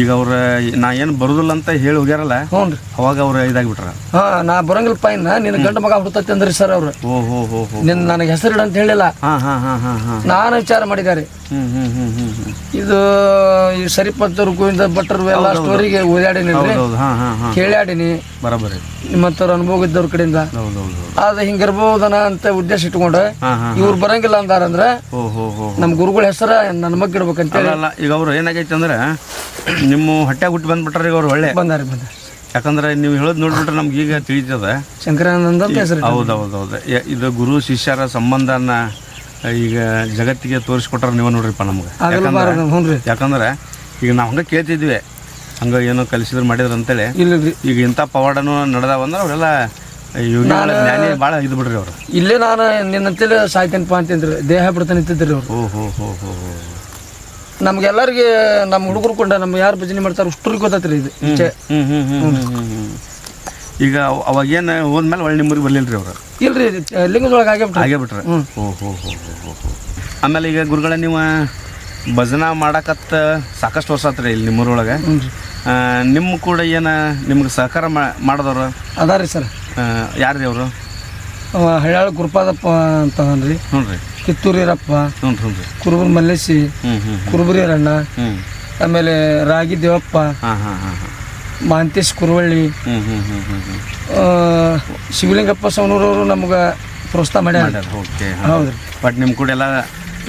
ಈಗ ಅವ್ರ ನಾ ಏನು ಬರುದಿಲ್ಲ ಅಂತ ಹೇಳಿ ಹೋಗ್ಯಾರಲ್ಲ? ಹ್ಞೂ ರೀ. ಅವಾಗ ಅವ್ರು ಇದಾಗ್ಬಿಟ್ರ? ಹಾ ನಾ ಬರಂಗಿಲ್ಲಪ್ಪ ಪೈನ್ ನಿನ್ನ ಗಂಡ ಮಗ ಹುಡ್ತತಿ ಅಂದ್ರಿ ಸರ್ ಅವ್ರು. ಓ ಹೋ ಹೋ ನಿನ್ನ ನನಗೆ ಹೆಸರಿಡ ಅಂತ ಹೇಳಿಲ್ಲ. ಹಾ ಹಾ ಹಾ ಹಾ ಹಾ. ನಾನು ವಿಚಾರ ಮಾಡಿದ್ದಾರೆ ಹ್ಮ್ ಹ್ಮ್ ಹ್ಮ್ ಹ್ಮ್ ಹ್ಮ್. ಇದು ಈ ಸರಿಪತ್ತರು ಗೋವಿಂದ ಭಟ್ರು ಎಲ್ಲ ಸ್ಟೋರಿಗೆ ಓದಾಡಿನಿ ಕೇಳಾಡಿನಿ ಬರಬರಿ. ನಿಮ್ಮಂತವ್ರ ಅನುಭವ ಇದ್ದವ್ರ ಕಡೆಯಿಂದ. ಆದ್ರೆ ಹಿಂಗ ಹಿಂಗಿರ್ಬೋದನ ಅಂತ ಉದ್ದೇಶ ಇಟ್ಕೊಂಡ ಇವ್ರು ಬರಂಗಿಲ್ಲ ಅಂದಾರಂದ್ರ ನಮ್ಮ ಗುರುಗಳ ಹೆಸರ ನನ್ನ ಮಗ್ ಇಡ್ಬೇಕಂತ ಈಗ ಅವ್ರು ಏನಾಗೈತೆ ಅಂದ್ರೆ ನಿಮ್ಮ ಹೊಟ್ಟೆ ಹುಟ್ಟಿ ಬಂದ್ಬಿಟ್ರೆ ಈಗ ಅವ್ರು ಒಳ್ಳೆ. ಬಂದಾರಿ ಬಂದಾರಿ. ಯಾಕಂದ್ರೆ ನೀವು ಹೇಳೋದು ನೋಡ್ಬಿಟ್ರೆ ನಮ್ಗೆ ಈಗ ತಿಳಿತದ. ಶಂಕರಾನಂದ ಹೌದು ಹೌದು ಹೌದು ಯ- ಇದು ಗುರು ಶಿಷ್ಯರ ಸಂಬಂಧನ ಈಗ ಜಗತ್ತಿಗೆ ತೋರಿಸ್ಕೊಟ್ರೆ ನೀವು ನೋಡ್ರಿಪ್ಪ ನಮ್ಗೆ. ಆಗಲ್ಬಾರದು ಯಾಕಂದ್ರೆ ಈಗ ನಾವು ಹಂಗೆ ಕೇಳ್ತಿದ್ವಿ. ಹಂಗೆ ಏನೋ ಕಲಿಸಿದ್ರು ಮಾಡಿದ್ರು ಅಂತೇಳಿ. ಇಲ್ಲ ರೀ ಈಗ ಇಂಥ ಪವಾಡನು ನಡೆದಾವ ಅಂದ್ರೆ ಅವರೆಲ್ಲ ಯೋಗಿ ಜ್ಞಾನಿ ಭಾಳ ಇದು ಬಿಡ್ರಿ ಅವರು. ಇಲ್ಲೇ ನಾನು ನಿನ್ನಂತೇಳಿ ಸಾಯ್ತೇನಪ್ಪ ಅಂತಂದ್ರೆ. ದೇಹ ಬಿಡ್ತಾನೆ ನಿಂತಿದ್ರಿ ಅವ್ರು. ಓ ಹೋ ಹೋ ಹೋ ಹೋ ನಮ್ಗೆಲ್ಲರಿಗೆ ನಮ್ಮ ಹುಡುಗರು ಕೊಂಡ ನಮ್ಮ ಯಾರು ಭಜನೆ ಮಾಡ್ತಾರೆ ಅಷ್ಟ್ರಿಗೆ ಗೊತ್ತೈತ್ರಿ ಇದು ಈಚೆ. ಹ್ಮ್ ಹ್ಮ್ ಹ್ಮ್ ಹ್ಮ್ ಹ್ಮ್ ಹ್ಮ್. ಈಗ ಅವ- ಅವಾಗೇನು ಹೋದ್ಮೇಲೆ ಒಳ್ಳೆ ನಿಮ್ಮೂರಿಗೆ ಬರಲಿಲ್ಲ ರೀ ಅವರು? ಇಲ್ರಿ ಲಿಂಗದೊಳಗೆ ಆಗೇ ಬಿಟ್ರಿ. ಹಾಗೆ ಬಿಟ್ರೆ. ಓ ಹೋ ಹೋ ಹೋ ಹೋ ಹೋ ಆಮೇಲೆ ಈಗ ಗುರುಗಳ ನೀವು ಭಜನಾ ಮಾಡಕತ್ತ ಸಾಕಷ್ಟು ವರ್ಷ ಆತ್ರಿ ಇಲ್ಲಿ ನಿಮ್ಮೂರೊಳಗೆ. ರೀ. ನಿಮ್ಮ ಕೂಡ ಏನು ನಿಮ್ಗೆ ಸಹಕಾರ ಮಾಡಿದವರು? ಅದಾರಿ ಸರ್. ಯಾರು ರೀ ಅವರು? ಅವ ಹಳ್ಯಾಳ ಗುರುಪಾದಪ್ಪ ಅಂತ ಅಂದ್ರಿ ಹ್ಞೂ ರೀ. ಕಿತ್ತೂರಿರಪ್ಪ ಹ್ಞೂ ಹ್ಞೂ ರೀ. ಕುರುಬರ ಮಲ್ಲೇಶಿ ಹ್ಞೂ ಹ್ಞೂ ಕುರುಬರಿ ರಣ್ಣ ಹ್ಞೂ ಆಮೇಲೆ ರಾಗಿ ದೇವಪ್ಪ ಹಾಂ ಹಾಂ ಹಾಂ ಹಾಂ. ಮಹಾಂತೇಶ್ ಕುರುವಳ್ಳಿ ಶಿವಲಿಂಗಪ್ಪ ಸವನೂರವರು ನಮ್ಗೆ ಪ್ರೋತ್ಸಾಹ ಮಾಡ್ಯಾರ ಹೌದ್ರಿ ಬಟ್ ನಿಮ್ಮ ಕೂಡ ಎಲ್ಲ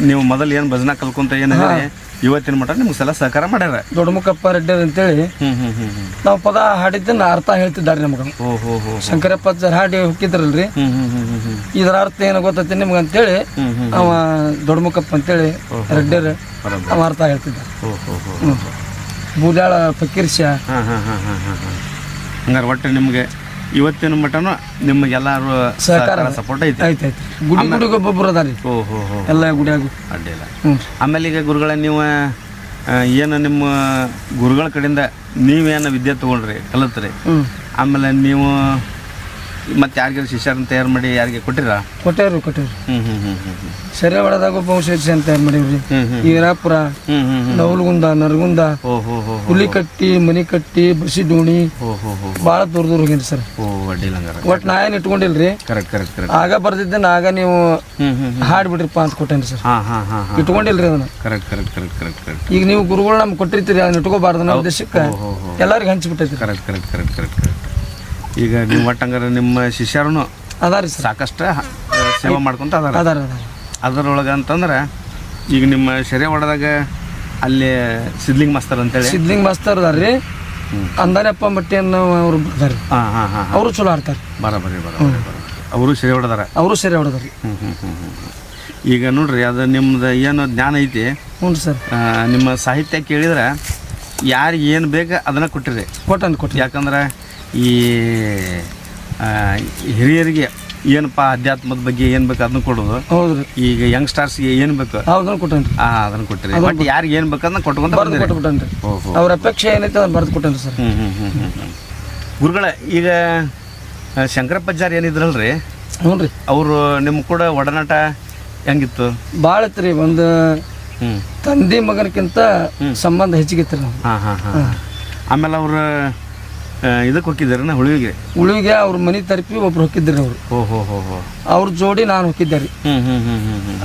ನೀವು ಮೊದಲು ಏನು ಭಜನಾ ಕಲ್ಕೊಂತ ಏನು ಇವತ್ತಿನ ಮಟ್ಟ ನಿಮ್ಗೆ ಸಲ ಸಹಕಾರ ಮಾಡ್ಯಾರ ದೊಡ್ಡಮುಖಪ್ಪ ರೆಡ್ಡಿ ಅಂತೇಳಿ ನಾವು ಪದ ಹಾಡಿದ್ದನ್ನ ಅರ್ಥ ಹೇಳ್ತಿದ್ದಾರೆ ನಮ್ಗೆ ಶಂಕರಪ್ಪ ಸರ್ ಹಾಡಿ ಹೋಗಿದ್ರಲ್ರಿ ಇದರ ಅರ್ಥ ಏನು ಗೊತ್ತೈತಿ ನಿಮ್ಗೆ ಅಂತೇಳಿ ಅವ ದೊಡ್ಡಮುಖಪ್ಪ ಅಂತೇಳಿ ರೆಡ್ಡಿಯರ್ ಅವ ಅರ್ಥ ಹೇಳ್ತಿದ್ದ ಬೂದಾಳ ಫಕೀರ್ಶ ಹಾಂ ಹಾಂ ಹಾಂ ಹಾಂ ಹಾಂ ಹಾಂ. ಹಂಗಾರೆ ಒಟ್ಟು ನಿಮಗೆ ಇವತ್ತಿನ ಮಟನು ನಿಮಗೆಲ್ಲರೂ ಸಹಕಾರ ಸಪೋರ್ಟ್ ಐತೆ. ಆಯ್ತು ಆಯ್ತು. ಗುಡಿ ಗುಡಿಗೆ ಒಬ್ಬೊಬ್ರು ರೀ ಓ ಹೋ ಹೋ ಎಲ್ಲ ಗುಡಿಯಾಗು ಅಡ್ಡಿಲ್ಲ. ಹ್ಞೂ ಆಮೇಲೆ ಈಗ ಗುರುಗಳ ನೀವು ಆ, ಏನು ನಿಮ್ಮ ಗುರುಗಳ ಕಡೆಯಿಂದ ನೀವೇನು ವಿದ್ಯೆ ತೊಗೊಂಡ್ರಿ ಕಲಿತ್ರಿ? ಹ್ಞೂ ಆಮೇಲೆ ನೀವು ಮತ್ತೆ ಯಾರಿಗಾರು ಶಿಷ್ಯರನ್ನ ತಯಾರು ಮಾಡಿ ಯಾರಿಗೆ ಕೊಟ್ಟಿರಾ? ಕೊಟ್ಟೇವ್ರಿ ಕೊಟ್ಟೇವ್ರಿ. ಹ್ಮ್ ಹ್ಮ್ ಹ್ಮ್ ಹ್ಞೂ ಹ್ಞೂ ಸೆರೆ ಒಳದಾಗ ಒಬ್ಬ ವಂಶಜ ಅಂತ ಏನ್ ಮಾಡೀವ್ರಿ. ಈರಾಪುರ ನವಲಗುಂದ ನರಗುಂದ ಓ ಹೋ ಹೋ ಹೋ ಹುಲಿ ಕಟ್ಟಿ ಮನಿ ಕಟ್ಟಿ ಬಸಿ ದೋಣಿ ಬಹಳ ಹೋ ಹೋ. ಭಾಳ ದೂರ ದೂರ ಹೋಗಿನ್ರಿ ಸರ್. ಓ ಅಡ್ಡಿಲ್ಲ ಹಂಗಾರೆ ಒಟ್ಟು ನಾ ಏನು ಇಟ್ಕೊಂಡಿಲ್ರಿ? ಕರೆಕ್ಟ್ ಕರೆಕ್ಟ್ ಕರೆಕ್ಟ್ ಆಗ ಬರ್ದಿದ್ದೆ ಆಗ ನೀವು ಹ್ಮ್ ಹ್ಮ್ ಹಾಡ್ಬಿಡ್ರಿಪ್ಪ ಅಂತ ಕೊಟ್ಟೇನ್ರಿ ಸರ್. ಹಾಂ ಹಾ ಹಾ ಹಾಂ. ಇಟ್ಕೊಂಡಿಲ್ರಿ ಅದನ್ನ. Correct correct correct correct correct ಈಗ ನೀವು ಗುರುಗಳು ನಮ್ಗೆ ಕೊಟ್ಟಿರ್ತೀರಿ ಅದನ್ನ ಇಟ್ಕೋಬಾರ್ದು ನಮ್ಮ ಉದ್ದೇಶಕ್ಕೆ ಎಲ್ಲಾರಿಗೂ ಹಂಚಿಬಿಟ್ಟೈತಿ correct correct correct correct correct ಈಗ ನೀವು ಒಟ್ಟು ಹಂಗಾರೆ ನಿಮ್ಮ ಶಿಷ್ಯರೂ ಅದಾರಿ ಸರ್. ಸಾಕಷ್ಟು ಸೇವೆ ಮಾಡ್ಕೊಂತ ಅದಾರ. ಅದಾರ ಅದಾರ. ಅದರೊಳಗೆ ಅಂತಂದ್ರೆ ಈಗ ನಿಮ್ಮ ಶರೀರ ಹೊಡೆದಾಗ ಅಲ್ಲಿ ಸಿದ್ಲಿಂಗ್ ಮಾಸ್ತರ್ ಅಂತೇಳಿ. ಸಿದ್ಲಿಂಗ್ ಮಾಸ್ತರ್ ಅದಾರ್ರಿ ರೀ. ಅಂದಾನಪ್ಪ ಮಟ್ಟಿ ಅನ್ನೋ ಅವ್ರು ಬರ್ತಾರೆ ಹಾಂ ಹಾಂ ಹಾಂ ಅವರು ಚಲೋ ಆಡ್ತಾರೆ ಬರಬರಿ ಬರಬರಿ ಬರಬರಿ. ಅವರು ಸೆರೆ ಹೊಡೆದಾರ ಅವರು ಸೆರೆ ಹೊಡೆದ್ರಿ ಹ್ಞೂ ಹ್ಞೂ ಹ್ಞೂ ಹ್ಞೂ ಈಗ ನೋಡ್ರಿ ಅದು ನಿಮ್ದು ಏನು ಜ್ಞಾನ ಐತಿ? ಹ್ಞೂ ಸರ್. ನಿಮ್ಮ ಸಾಹಿತ್ಯ ಕೇಳಿದ್ರೆ ಯಾರಿಗೆ ಏನು ಬೇಕು ಅದನ್ನು ಕೊಟ್ಟಿರಿ? ಕೊಟ್ಟಂದು ಕೊಟ್ಟು ಯಾಕಂದ್ರೆ ಈ ಹಿರಿಯರಿಗೆ ಏನಪ್ಪ ಅಧ್ಯಾತ್ಮದ ಬಗ್ಗೆ ಏನು ಬೇಕು ಅದನ್ನ ಕೊಡೋದು. ಹೌದ್ರಿ ಈಗ ಯಂಗ್ಸ್ಟರ್ಸ್ಗೆ ಏನು ಬೇಕು? ಹೌದನ್ ಕೊಟ್ಟನ್ರಿ. ಹಾಂ ಅದನ್ನ ಕೊಟ್ಟಿರಿ. ಬಟ್ ಯಾರಿಗೆ ಏನು ಬೇಕು ಅದನ್ನ ಕೊಟ್ಕೊಂಡು ಬರ್ದು ಅವ್ರ ಅಪೇಕ್ಷೆ ಏನೈತೆ ಅದನ್ನ ಬರ್ದು ಕೊಟ್ಟನ್ರಿ ಸರ್. ಹ್ಞೂ ಹ್ಞೂ ಹ್ಞೂ ಗುರುಗಳ ಈಗ ಶಂಕರಪ್ಪಜ್ಜಾರ್ ಏನಿದ್ರಲ್ರಿ? ಹ್ಞೂ ರೀ. ಅವರು ನಿಮ್ಮ ಕೂಡ ಒಡನಾಟ ಹೆಂಗಿತ್ತು? ಭಾಳ ಇತ್ತು ರೀ ಒಂದು ತಂದೆ ಮಗನಕ್ಕಿಂತ ಸಂಬಂಧ ಹೆಚ್ಚಿಗೆ ರೀ ನಾವು ಹಾಂ ಹಾಂ. ಹಾಂ. ಆಮೇಲೆ ಅವ್ರು ಇದಕ್ಕೆ ಹೋಗಿದ್ದಾರನ ಹುಳಿಗೆ. ಹುಳಿಗೆ ಅವ್ರ ಮನೆ ತರಪಿ ಒಬ್ರು ಹೊಕ್ಕಿದ್ರಿ ಅವ್ರು. ಓ ಹೋ ಹೋ ಹೋ. ಅವ್ರ ಜೋಡಿ ನಾನು ಹೊಕ್ಕಿದ್ದೆ ರೀ.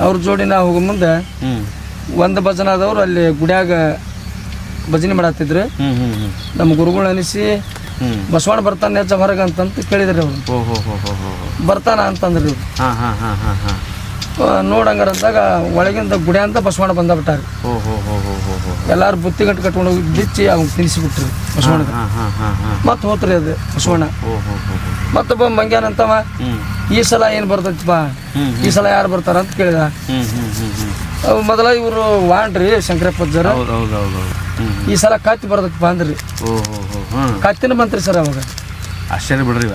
ಅವ್ರ ಜೋಡಿ ನಾ ಹೋಗೋ ಮುಂದೆ ಒಂದು ಭಜನೆ ಆದವ್ರು ಅಲ್ಲಿ ಗುಡ್ಯಾಗ ಭಜನೆ ಮಾಡತ್ತಿದ್ರು ನಮ್ಮ ಗುರುಗಳು ಅನಿಸಿ ಬಸವಣ್ಣ ಬರ್ತಾನೆ ಹೆಚ್ಚ ಹೊರಗೆ ಅಂತಂತ ಕೇಳಿದ್ರಿ ಅವ್ರು. ಬರ್ತಾನ ಅಂತಂದ್ರಿ ಅವ್ರು ಹಾಂ ಹಾಂ ಹಾಂ ಹಾಂ ಹಾಂ. ನೋಡಂಗಾರ ಅಂದಾಗ ಒಳಗಿಂದ ಗುಡಿ ಅಂತ ಬಸವಣ್ಣ ಬಂದ ಬಿಟ್ಟಾರ ಎಲ್ಲಾರು ಬುತ್ತಿ ಗಂಟು ಕಟ್ಕೊಂಡು ಹೋಗಿ ಬಿಚ್ಚಿ ಅವ್ನು ತಿನ್ನಿಸಿಬಿಟ್ರಿ ಬಸವಣ್ಣ ಮತ್ತೆ ಹೋತ್ರಿ ಅದು ಬಸವಣ್ಣ. ಮತ್ತೊಬ್ಬ ಮಂಗ್ಯಾನಂತವ ಈ ಸಲ ಏನು ಬರ್ತೈತಿಪ್ಪ ಹ್ಞೂ ಈ ಸಲ ಯಾರು ಬರ್ತಾರ ಅಂತ ಕೇಳಿದ. ಮೊದಲ ಇವರು ವಾಣ್ರಿ ಶಂಕರಪ್ಪ ಜರ ಈ ಸಲ ಕತ್ತಿ ಬರ್ತೈತಿ ಅಂದ್ರಿ. ಕತ್ತಿನ ಬಂತ್ರಿ ಸರ್ ಅವಾಗ. ಆಶ್ಚರ್ಯ ಬಿಡ್ರಿ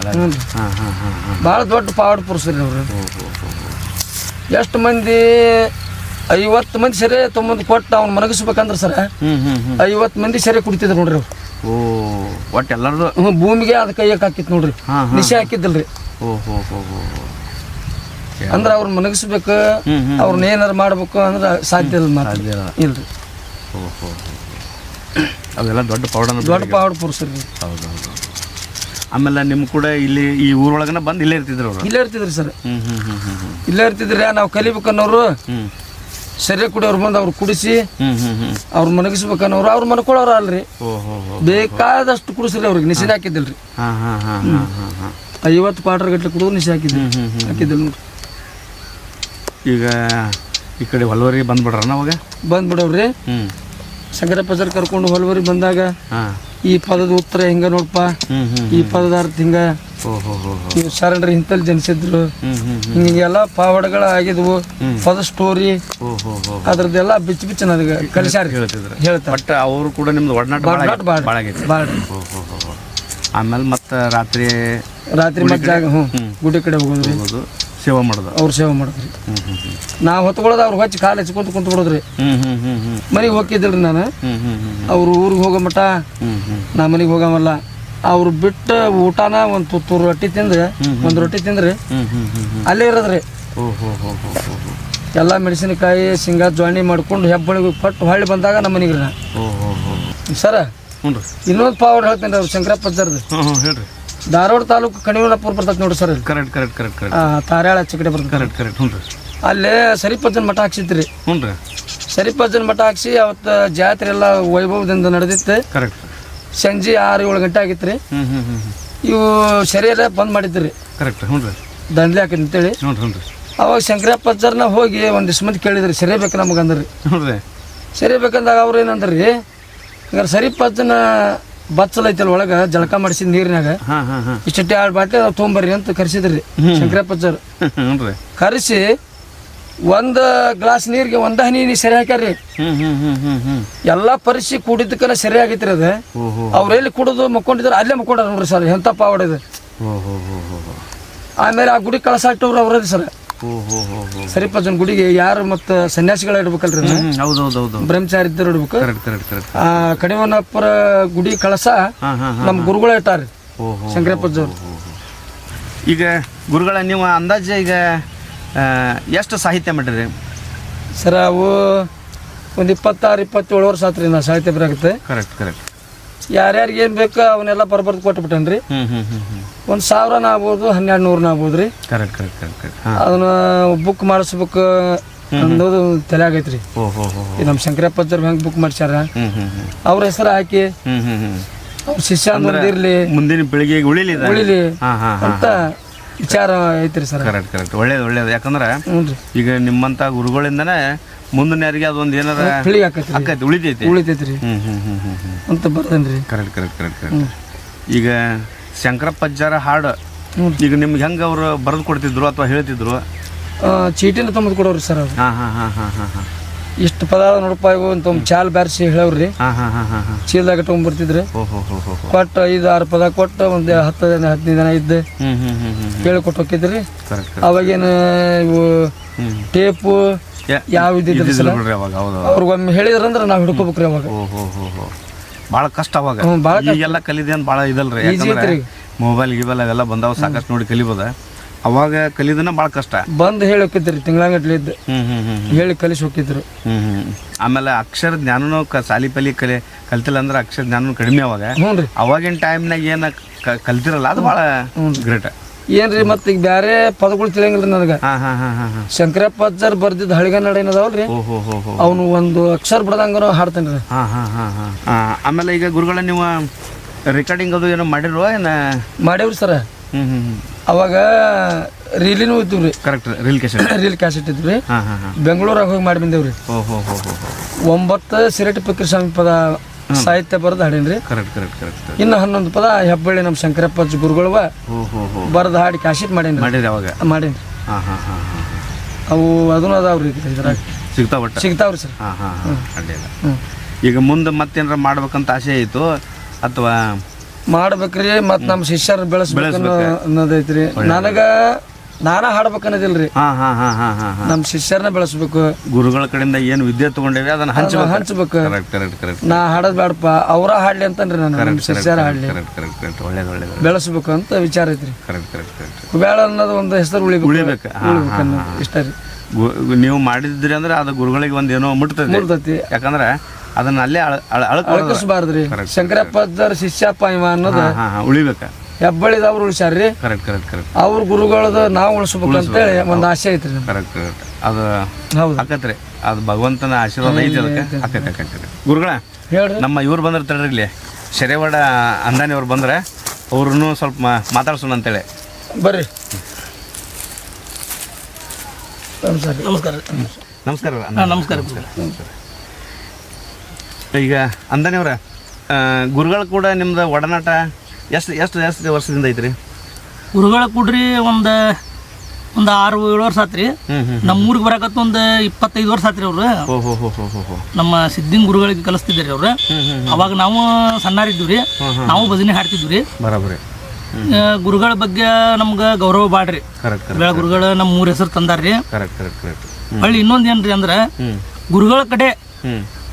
ಭಾಳ ದೊಡ್ಡ ಪಾವಡ್ ಪುರುಷರಿ ಅವ್ರು. ಎಷ್ಟು ಮಂದಿ ಐವತ್ತು ಮಂದಿ ಸರಿ ತೊಂಬಂದು ಕೊಟ್ಟು ಅವ್ನು ಮನಗಿಸ್ಬೇಕಂದ್ರೆ ಸರ ಐವತ್ತು ಮಂದಿ ಸರಿ ಕುಡಿತಿದ್ರು ನೋಡ್ರಿ ಅವ್ರು. ಓ ಒಟ್ಟು ಎಲ್ಲರದು? ಹ್ಞೂ ಭೂಮಿಗೆ ಅದು ಕೈಯಕ್ಕೆ ಹಾಕಿತ್ತು ನೋಡ್ರಿ. ನಿಶೆ ಹಾಕಿದ್ದಲ್ರಿ. ಅಂದ್ರೆ ಅವ್ರು ಮನಗಿಸ್ಬೇಕು ಅವ್ರನ್ನ ಏನಾರು ಮಾಡ್ಬೇಕು ಅಂದ್ರೆ ಸಾಧ್ಯ ಇಲ್ಲ. ಇಲ್ರಿ. ಅದೆಲ್ಲ ಹೋ ಹೋ ದೊಡ್ಡ ಪೌಡರ್ ದೊಡ್ಡ ಪೌಡರ್ ಪುರುಷರಿ. ಹೌದು ಹೌದು ಆಮೇಲೆ ನಿಮ್ಮ ಕೂಡ ಇಲ್ಲಿ ಈ ಊರೊಳಗನ ಬಂದು ಇಲ್ಲೇ ಇರ್ತಿದ್ರು ಅವರು? ಇಲ್ಲೇ ಇರ್ತಿದ್ರಿ ಸರ್. ಇಲ್ಲೇ ಇರ್ತಿದ್ರಿ ನಾವು ಕಲಿಬೇಕನ್ನೋರು ಹ್ಞೂ ಸರಿ ಕುಡಿಯೋರು ಬಂದು ಅವ್ರು ಕುಡಿಸಿ ಅವ್ರು ಮನಗಿಸ್ಬೇಕನ್ನೋರು ಅವ್ರು ಮನ್ಕೊಳ್ಳೋರು ಅಲ್ರಿ. ಬೇಕಾದಷ್ಟು ಕುಡಿಸ್ರಿ ಅವ್ರಿಗೆ ನಿಶೆ ಹಾಕಿದ್ದಿಲ್ರಿ. ಐವತ್ತು ಪಾಟ್ರ ಗಟ್ಟಲೆ ಕುಡಿದು ನಿಶೆ ಹಾಕಿದ್ರಿ ಹಾಕಿದ್ದಿಲ್ಲ ನೋಡ್ರಿ. ಈಗ ಈ ಕಡೆ ಹೊಲವರಿಗೆ ಬಂದ್ಬಿಡ್ರಿ ಅವಾಗ? ಬಂದ್ಬಿಡವ್ರಿ. ಶಂಕರಪ್ಪ ಸರ್ ಕರ್ಕೊಂಡು ಹೊಲವರಿ ಬಂದಾಗ ಈ ಪದದ ಉತ್ತರ ಹಿಂಗ ನೋಡಪ್ಪ? ಈ ಪದದ ಅರ್ಥ ಹಿಂಗ. ಶರಣರು ಇಂತಲ್ಲಿ ಜನಿಸಿದ್ರು. ಹಿಂಗೆಲ್ಲ ಪಾವಡಗಳ ಆಗಿದ್ವು. ಪದ ಸ್ಟೋರಿ ಅದ್ರದ್ದೆಲ್ಲ ಬಿಚ್ಚ ಬಿಚ್ಚ ನನಗೆ ಕಲಿಸಾರ ಹೇಳ್ತಿದ್ರು. ಹೇಳ್ತಾರೆ. ಅವರು ಕೂಡ ನಿಮ್ದು ಒಡನಾಟ ಭಾಳ ಆಮೇಲೆ ಮತ್ತೆ ರಾತ್ರಿ ರಾತ್ರಿ ಮತ್ತೆ ಜಾಗ ಹ್ಞೂ ಗುಡಿ ಕಡೆ ಹೋಗೋದು. ಸೇವೆ ಮಾಡೋದು? ಅವ್ರು ಸೇವೆ ಮಾಡಿದ್ರಿ. ನಾವು ಹೊತ್ಕೊಳ್ಳೋದು ಅವ್ರು ಹಚ್ಚಿ ಕಾಲು ಹಚ್ಕೊಂತ ಕುಂತ ಬಿಡೋದ್ರಿ. ಮನೆಗೆ ಹೋಗಿದ್ದಿಲ್ರಿ ನಾನು. ಅವ್ರು ಊರಿಗೆ ಹೋಗೋ ಮಟ ಹ್ಞೂ ಹ್ಞೂ ನಾ ಮನೆಗೆ ಹೋಗಮಲ್ಲ ಅವ್ರು ಬಿಟ್ಟು ಊಟನ ಒಂದು ತುತ್ತೂರು ರೊಟ್ಟಿ ತಿಂದ್ರೆ ಒಂದು ರೊಟ್ಟಿ ತಿಂದ್ರಿ ಅಲ್ಲೇ ಇರೋದ್ರಿ. ಎಲ್ಲ ಮೆಣಸಿನಕಾಯಿ ಶೇಂಗಾ ಜ್ವಾಣಿ ಮಾಡ್ಕೊಂಡು ಹೆಬ್ಬಳಿಗೆ ಕೊಟ್ಟು ಹೊಳ್ಳಿ ಬಂದಾಗ ನಮ್ಮ ಮನೆಗೆ ಸರ ಇನ್ನೊಂದು ಪಾವರ್ ಹೇಳ್ತೇನೆ ರೀ ಹ್ಞೂ ಹೇಳ್ರಿ. ಧಾರವಾಡ ತಾಲೂಕು ಕಣಿವನಪುರ ಬರ್ತೈತೆ ನೋಡ್ರಿ sir. Correct correct correct correct ತಾರ್ಯಾಳ ಆಚೆ ಕಡೆ ಬರ್ತದೆ ಕರೆಕ್ಟ್ ಕರೆಕ್ಟ್ ಹ್ಞೂ ರೀ. ಅಲ್ಲೇ ಸರಿಪಜ್ಜನ ಮಠ ಹಾಕ್ಸಿದ್ರಿ. ಹ್ಞೂ ರೀ. ಸರಿಪಜ್ಜನ ಮಠ ಹಾಕ್ಸಿ ಅವತ್ತು ಜಾತ್ರೆ ಎಲ್ಲ ವೈಭವದಿಂದ ನಡೆದಿತ್ತು. ಕರೆಕ್ಟ್ ಸಂಜೆ ಆರು ಏಳು ಗಂಟೆ ಆಗಿತ್ತು ರೀ ಹ್ಞೂ ಹ್ಞೂ ಹ್ಞೂ ಹ್ಞೂ. ಇವು ಶರೀರ ಬಂದ್ ಮಾಡಿದ್ರಿ. ಕರೆಕ್ಟ್ ಹ್ಞೂ ರೀ. ದಂಡ್ಲಿ ಹಾಕಿದ್ ಅಂತೇಳಿ. ಹ್ಞೂ ರೀ ಹ್ಞೂ ರೀ. ಅವಾಗ ಶಂಕರಪ್ಪಜ್ಜರ್ನ ಹೋಗಿ ಒಂದಿಷ್ಟು ಮಂದಿ ಕೇಳಿದ್ರಿ ಸರಿ ಬೇಕು ನಮಗೆ ಅಂದ್ರಿ ಹ್ಞೂ ರೀ. ಸರಿ ಬೇಕಂದಾಗ ಅವ್ರು ಏನಂದ್ರಿ ಹಂಗಾರೆ ಸರಿಪಜ್ಜನ ಬಚ್ಚಲ ಐತಲ್ ಒಳಗ ಜಳಕ ಮಾಡಿಸಿದ ನೀರಿನಾಗ. ಇಷ್ಟೇ ಎರಡು ಬಾಟ್ಲಿ ತೊಗೊಂಬರ್ರಿ ಅಂತ ಕರ್ಸಿದ್ರಿ ಶಂಕರಪ್ಪಜ್ಜರ್. ಸರ್ ಕರೆಸಿ ಒಂದು ಗ್ಲಾಸ್ ನೀರಿಗೆ ಒಂದ ಹನಿ ನೀ ಸರಿ ಹಾಕ್ಯಾರ್ರಿ. ಎಲ್ಲಾ ಪರಿಸಿ ಕುಡಿದಕ್ಕನ ಸರಿ ಆಗೈತ್ರಿ ಅದ. ಅವ್ರ ಎಲ್ಲಿ ಕುಡಿದು ಮಕ್ಕೊಂಡಿದ್ರು ಅಲ್ಲೇ ಮಕ್ಕೊಂಡ್ರ ನೋಡ್ರಿ ಸರ್ ಎಂತ ಹೋ ಆಮೇಲೆ ಆ ಗುಡಿ ಕಳಸಾಕ್ಟವ್ರು ಅವ್ರದ್ದು ಸರ್. ಓ ಜನ ಗುಡಿಗೆ ಯಾರು ಮತ್ತು ಸನ್ಯಾಸಿಗಳ ಇಡ್ಬೇಕಲ್ರಿ ಅದನ್ನ? ಹೌದು ಹೌದು ಹೌದು ಬ್ರಹ್ಮಚಾರಿ ಇದ್ದರು ಇಡ್ಬೇಕು? ಆ ಕಡಿವನಪ್ಪರ ಗುಡಿ ಕಳಸ ನಮ್ಮ ಗುರುಗಳು ಇಟ್ಟಾರಿ ಶಂಕರಪ್ಪಜ್ಜವ್ರು. ಈಗ ಗುರುಗಳ ನೀವು ಅಂದಾಜು ಈಗ ಎಷ್ಟು ಸಾಹಿತ್ಯ ಮಾಡಿರಿ? ಸರ್ ಅವು ಒಂದು ಇಪ್ಪತ್ತಾರು ಇಪ್ಪತ್ತೇಳು ವರ್ಷ ಆತ್ರಿ ನಾ ಸಾಹಿತ್ಯ ಬರಾಗುತ್ತೆ ಕರೆಕ್ಟ್ ಕರೆಕ್ಟ್ ಯಾರ್ಯಾರಿಗೆ ಏನು ಬೇಕೋ ಅವನ್ನೆಲ್ಲ ಬರ್ಬರ್ದು ಕೊಟ್ಬಿಟ್ಟೇನ್ರಿ. ಒಂದು ಸಾವಿರನ ಆಗ್ಬೋದು ಹನ್ನೆರಡು ನೂರನ ಆಗ್ಬೋದು ರೀ ಕರೆಕ್ಟ್ ಕರೆಕ್ಟ್ ಕರೆಕ್ಟ್ ಅದನ್ನ ಬುಕ್ ಮಾಡಿಸ್ಬೇಕು ಅನ್ನೋದು ತಲೆ ಆಗೈತ್ರಿ. ನಮ್ಮ ಶಂಕರಪ್ಪಜ್ಜರ್ ಹೆಂಗೆ ಬುಕ್ ಮಾಡ್ಸ್ಯಾರ? ಅವ್ರ ಹೆಸರು ಹಾಕಿ. ಅವ್ರ ಶಿಷ್ಯ ಒಂದಿರ್ಲಿ. ಮುಂದಿನ ಬೆಳಿಗ್ಗೆ ಉಳಿಲಿ. ಉಳಿಲಿ ಅಂತ ವಿಚಾರ ಐತ್ರಿ ಸರ್. ಕರೆಕ್ಟ್ ಕರೆಕ್ಟ್ ಒಳ್ಳೇದು ಒಳ್ಳೇದು. ಯಾಕಂದ್ರೆ ಈಗ ನಿಮ್ಮಂತ ಗುರುಗಳಿಂದನೇ ಮುಂದಿನ ಯಾರಿಗೆ ಅದೊಂದು ಏನಾರ ತಿಳಿ ಆಕೈತಿ ಆಕೈತಿ ಉಳಿತೈತಿ. ಉಳಿತೈತ್ರಿ. ಹ್ಞೂ ಹ್ಞೂ ಹ್ಞೂ ಹ್ಞೂ ಹ್ಞೂ ಅಂತ ಬರ್ದೇನ್ರಿ ಕರೆಕ್ಟ್ ಕರೆಕ್ಟ್ ಕರೆಕ್ಟ್ ಕರೆಕ್ಟ್ ಈಗ ಶಂಕರಪ್ಪಜ್ಜಾರ ಹಾಡು ಈಗ ನಿಮ್ಗೆ ಹೆಂಗೆ ಅವರು ಬರೆದು ಕೊಡ್ತಿದ್ರು ಅಥವಾ ಹೇಳ್ತಿದ್ರು? ಚೀಟಿನ ತೊಂಬದ್ ಕೊಡೋರಿ ಸರ್ ಅವ್ರು. ಹಾಂ ಹಾಂ ಹಾಂ ಹಾಂ ಹಾಂ ಹಾಂ. ಇಷ್ಟು ಪದ ನೋಡಪ್ಪ ಇವು ಅಂತ ಒಂದು ಚಾಲ್ ಬ್ಯಾರಿಸಿ ಹೇಳವ್ರಿ. ಹಾಂ ಹಾಂ ಹಾಂ ಹಾಂ ಹಾಂ. ಚೀಲದಾಗ ತೊಗೊಂಬರ್ತಿದ್ರಿ ಓ ಹೋ ಹೋ ಹೋ ಹೋ. ಕೊಟ್ಟು ಐದು ಆರು ಪದ ಕೊಟ್ಟು ಒಂದು ಹತ್ತು ಜನ ಹದಿನೈದು ಜನ ಇದ್ದು. ಹ್ಞೂ ಹ್ಞೂ ಹ್ಞೂ ಹ್ಞೂ ಹೇಳಿ ಕೊಟ್ಟು ಹೋಗಿದ್ರಿ ಕರೆಕ್ಟ್ ಅವಾಗೇನು ಇವು ಟೇಪು ಯಾವ ಸರ್? ಬಿಡ್ರಿ ಅವಾಗ ಹೌದು ಅವ್ರಿಗೊಮ್ಮೆ ಹೇಳಿದ್ರಂದ್ರೆ ನಾವು ಹಿಡ್ಕೋಬೇಕ್ರಿ ಅವಾಗ. ಓ ಹೋ ಹೋ ಹೋ ಭಾಳ ಕಷ್ಟ ಅವಾಗ. ಹ್ಞೂ ಭಾಳ ಈಗೆಲ್ಲ ಕಲಿದೇನು ಭಾಳ ಇದಲ್ರಿ. Easy ಯಾಕಂದ್ರೆ ಐತ್ರಿ. ಮೊಬೈಲ್ ಗಿಬೈಲ್ ಅವೆಲ್ಲ ಬಂದಾವ ಸಾಕಷ್ಟು ನೋಡಿ ಕಲಿಬೋದ. ಅವಾಗ ಕಲಿದನ ಭಾಳ ಕಷ್ಟ. ಬಂದು ಹೇಳಿ ಹೋಗಿದ್ರಿ ತಿಂಗಳಂಗಟ್ಲೆ ಇದ್ದು. ಹ್ಮ್ ಹ್ಮ್ ಹ್ಮ್ ಹೇಳಿ ಕಲಿಸಿ ಹೋಗಿದ್ರು ಹ್ಮ್ ಹ್ಮ್ ಆಮೇಲೆ ಅಕ್ಷರ ಜ್ಞಾನನೂ ಕ ಸಾಲಿ ಪಲಿ ಕಲಿ ಕಲ್ತಿಲ್ಲ ಅಂದ್ರೆ ಅಕ್ಷರ ಜ್ಞಾನನೂ ಕಡಿಮೆ ಅವಾಗ. ಹ್ಞೂ ರೀ ಅವಾಗಿನ ಟೈಮ್ನಾಗ ಏನು ಕಲ್ತಿರಲ್ಲ ಅದು ಭಾಳ ಗ್ರೇಟ್ ಏನ್ರಿ ಮತ್ತೆ ಈಗ ಬೇರೆ ಪದಗಳು ತಿಳಿಯಂಗಿಲ್ಲ ನನಗೆ. ಹಾಂ ಹಾಂ ಹಾಂ ಹಾಂ ನಡ ಬರ್ದಿದ್ದು ಏನದಾವಲ್ರಿ? ಅವನು ಒಂದು ಅಕ್ಷರ ಬಿಡದಂಗನು ಹಾಡ್ತೇನೆ ರೀ ಹಾಂ ಹಾಂ ಹಾಂ. ಹಾಂ ಆಮೇಲೆ ಈಗ ಗುರುಗಳ ನೀವು ರೆಕಾರ್ಡಿಂಗ್ ಅದು ಏನೋ ಮಾಡಿರುವ ಏನ? ಮಾಡೇವ್ರಿ ಸರ. ಅವಾಗ ರೀಲಿನೂ ಇದ್ದೀವಿ ರೀ correct reel cassette reel cassette ಇದ್ವಿ ಬೆಂಗಳೂರಾಗ ಹೋಗಿ ಮಾಡಿ ಬಂದೇವ್ರಿ. ಒಂಬತ್ತು ಸಿರಟಿ ಪಕ್ರಿ ಸ್ವಾಮಿ ಪದ ಸಾಹಿತ್ಯ ಬರೆದು ಹಾಡೇನ್ರಿ? ಕರೆಕ್ಟ್ ಕರೆಕ್ಟ್ ಕರೆಕ್ಟ್ ಇನ್ನು ಹನ್ನೊಂದು ಪದ ಹೆಬ್ಬಳ್ಳಿ ನಮ್ಮ ಶಂಕರಪ್ಪ ಗುರುಗಳವ ಬರೆದು ಹಾಡಿ ಕ್ಯಾಸೆಟ್ ಮಾಡೇನ್ರಿ. ಮಾಡಿರಿ ಅವಾಗ? ಮಾಡೇನ್ರಿ. ಹಾಂ ಹಾಂ ಹಾಂ ಹಾಂ ಅವು ಅದನ್ನು ಅದಾವ್ರಿ ಇದ್ರಾಗ. ಸಿಗ್ತಾವ ಸಿಗ್ತಾವ್ರಿ ಸರ್. ಹಾಂ ಹಾಂ ಹಾಂ. ಈಗ ಮುಂದೆ ಮತ್ತೇನಾರ ಮಾಡ್ಬೇಕಂತ ಆಸೆ ಆಯಿತು ಅಥವಾ ಮಾಡ್ಬೇಕ್ರಿ ಮತ್ ನಮ್ಮ ಶಿಷ್ಯರ ಬೆಳೆಸ್ಬೇಕು. ಅನ್ನೋದೈತ್ರಿ ನನಗ ನಾನ ಹಾಡ್ಬೇಕು ಅನ್ನೋದಿಲ್ರಿ ಹಾಂ ಹಾಂ ಹಾಂ ಹಾಂ ಹಾಂ ಹಾಂ. ನಮ್ಮ ಶಿಷ್ಯರನ್ನ ಬೆಳೆಸ್ಬೇಕು. ಗುರುಗಳ ಕಡೆಯಿಂದ ಏನು ವಿದ್ಯೆ ತಗೊಂಡೇವಿ ಅದನ್ನ ಹಂಚಬೇಕು. ಹಂಚ್ಬೇಕು. ಕರೆಕ್ಟ್ ಕರೆಕ್ಟ್ ಕರೆಕ್ಟ್ ನಾ ಹಾಡೋದ್ ಬೇಡಪ್ಪ ಅವರ ಹಾಡ್ಲಿ ಅಂತನ್ರಿ ನಾನು ಶಿಷ್ಯರ ಹಾಡ್ಲಿ. ಕರೆಕ್ಟ್ ಕರೆಕ್ಟ್ ಕರೆಕ್ಟ್ ಒಳ್ಳೇದು ಒಳ್ಳೇದು ಬೆಳೆಸ್ಬೇಕು ಅಂತ ವಿಚಾರ ಐತ್ರಿ. ಕರೆಕ್ಟ್ ಕರೆಕ್ಟ್ ಅನ್ನೋದು ಒಂದು ಹೆಸರು ಉಳಿಬೇಕು. ಉಳಿಬೇಕು. ಹಾಂ ಇಷ್ಟ ರೀ. ಗು- ನೀವು ಮಾಡಿದ್ರಿ ಅಂದ್ರೆ ಅದು ಗುರುಗಳಿಗೆ ಒಂದು ಏನೋ ಮುಟ್ತದೆ. ಮುಗ್ದತಿ ಯಾಕಂದ್ರೆ ಅದನ್ನ ಅಲ್ಲೇ ಅಳ ಅಳ ಅಳಕಿಸ್ಬಾರ್ದ್ರಿ. ಶಂಕರಪ್ಪಜ್ಜರ್ ಶಿಷ್ಯಪ್ಪ ಇವ ಅನ್ನೋದು ಹಾಂ ಹಾಂ ಉಳಿಬೇಕು. ಹೆಬ್ಬಳಿದವ್ರು ಉಳಿಸ್ಯಾರ್ರಿ ಕರೆಕ್ಟ್ ಕರೆಕ್ಟ್ ಕರೆಕ್ಟ್ ಅವ್ರ ಗುರುಗಳದ ನಾವು ಉಳಿಸ್ಬೇಕು. ಅಂತೇಳಿ ಒಂದು ಆಸೆ ಐತ್ರಿ ನಮ್ಗೆ. ಕರೆಕ್ಟ್ ಕರೆಕ್ಟ್ ಅದು ಹೌದು. ಆಕತ್ರಿ. ಅದು ಭಗವಂತನ ಆಶೀರ್ವಾದ ಐತಿ ಅದಕ್ಕೆ. ಆಕೈತೆ ಆಕೈತೆ ಗುರುಗಳ ಹೇಳ್ರಿ. ನಮ್ಮ ಇವ್ರು ಬಂದ್ರೆ ಇಲ್ಲಿ. ಶರೇವಾಡ ಅಂದಾನಿ ಅವ್ರು ಬಂದ್ರೆ ಅವ್ರನ್ನೂ ಸ್ವಲ್ಪ ಮಾ- ಮಾತಾಡ್ಸೋಣ ಅಂತೇಳಿ. ಬರ್ರಿ. ನಮಸ್ಕಾರ. ನಮಸ್ಕಾರ. ನಮಸ್ಕಾರ. ನಮಸ್ಕಾರ ಈಗ ಅಂದಾನಿ ಅವ್ರ ಗುರುಗಳು ಕೂಡ ನಿಮ್ದು ಒಡನಾಟ ಎಷ್ಟು ಎಷ್ಟು ಎಷ್ಟು ವರ್ಷದಿಂದ ಐತ್ರಿ? ಗುರುಗಳ ಕೂಡ್ರಿ ಒಂದು ಒಂದು ಆರು ಏಳು ವರ್ಷ ಆತ್ರಿ. ನಮ್ಮ ಊರಿಗೆ ಬರಕತ್ತ ಒಂದು ಇಪ್ಪತ್ತೈದು ವರ್ಷ ಆತ್ರಿ ಅವ್ರು. ನಮ್ಮ ಸಿದ್ದಿಂಗ್ ಗುರುಗಳಿಗೆ ಕಲಿಸ್ತಿದ್ರಿ ಅವ್ರು. ಅವಾಗ ನಾವು ಸಣ್ಣರಿದ್ವಿ ರೀ ನಾವು ಭಜನೆ ಹಾಡ್ತಿದ್ವಿ ರೀ ಬರಾಬರಿ ಗುರುಗಳ ಬಗ್ಗೆ ನಮ್ಗೆ ಗೌರವ ಬಾಡ್ರಿ ಗುರುಗಳು ನಮ್ಮ ಮೂರು ಹೆಸರು ತಂದಾರ್ರಿ. ಹೊಳ್ಳಿ ಇನ್ನೊಂದು ಏನ್ರಿ ಅಂದ್ರೆ ಗುರುಗಳ ಕಡೆ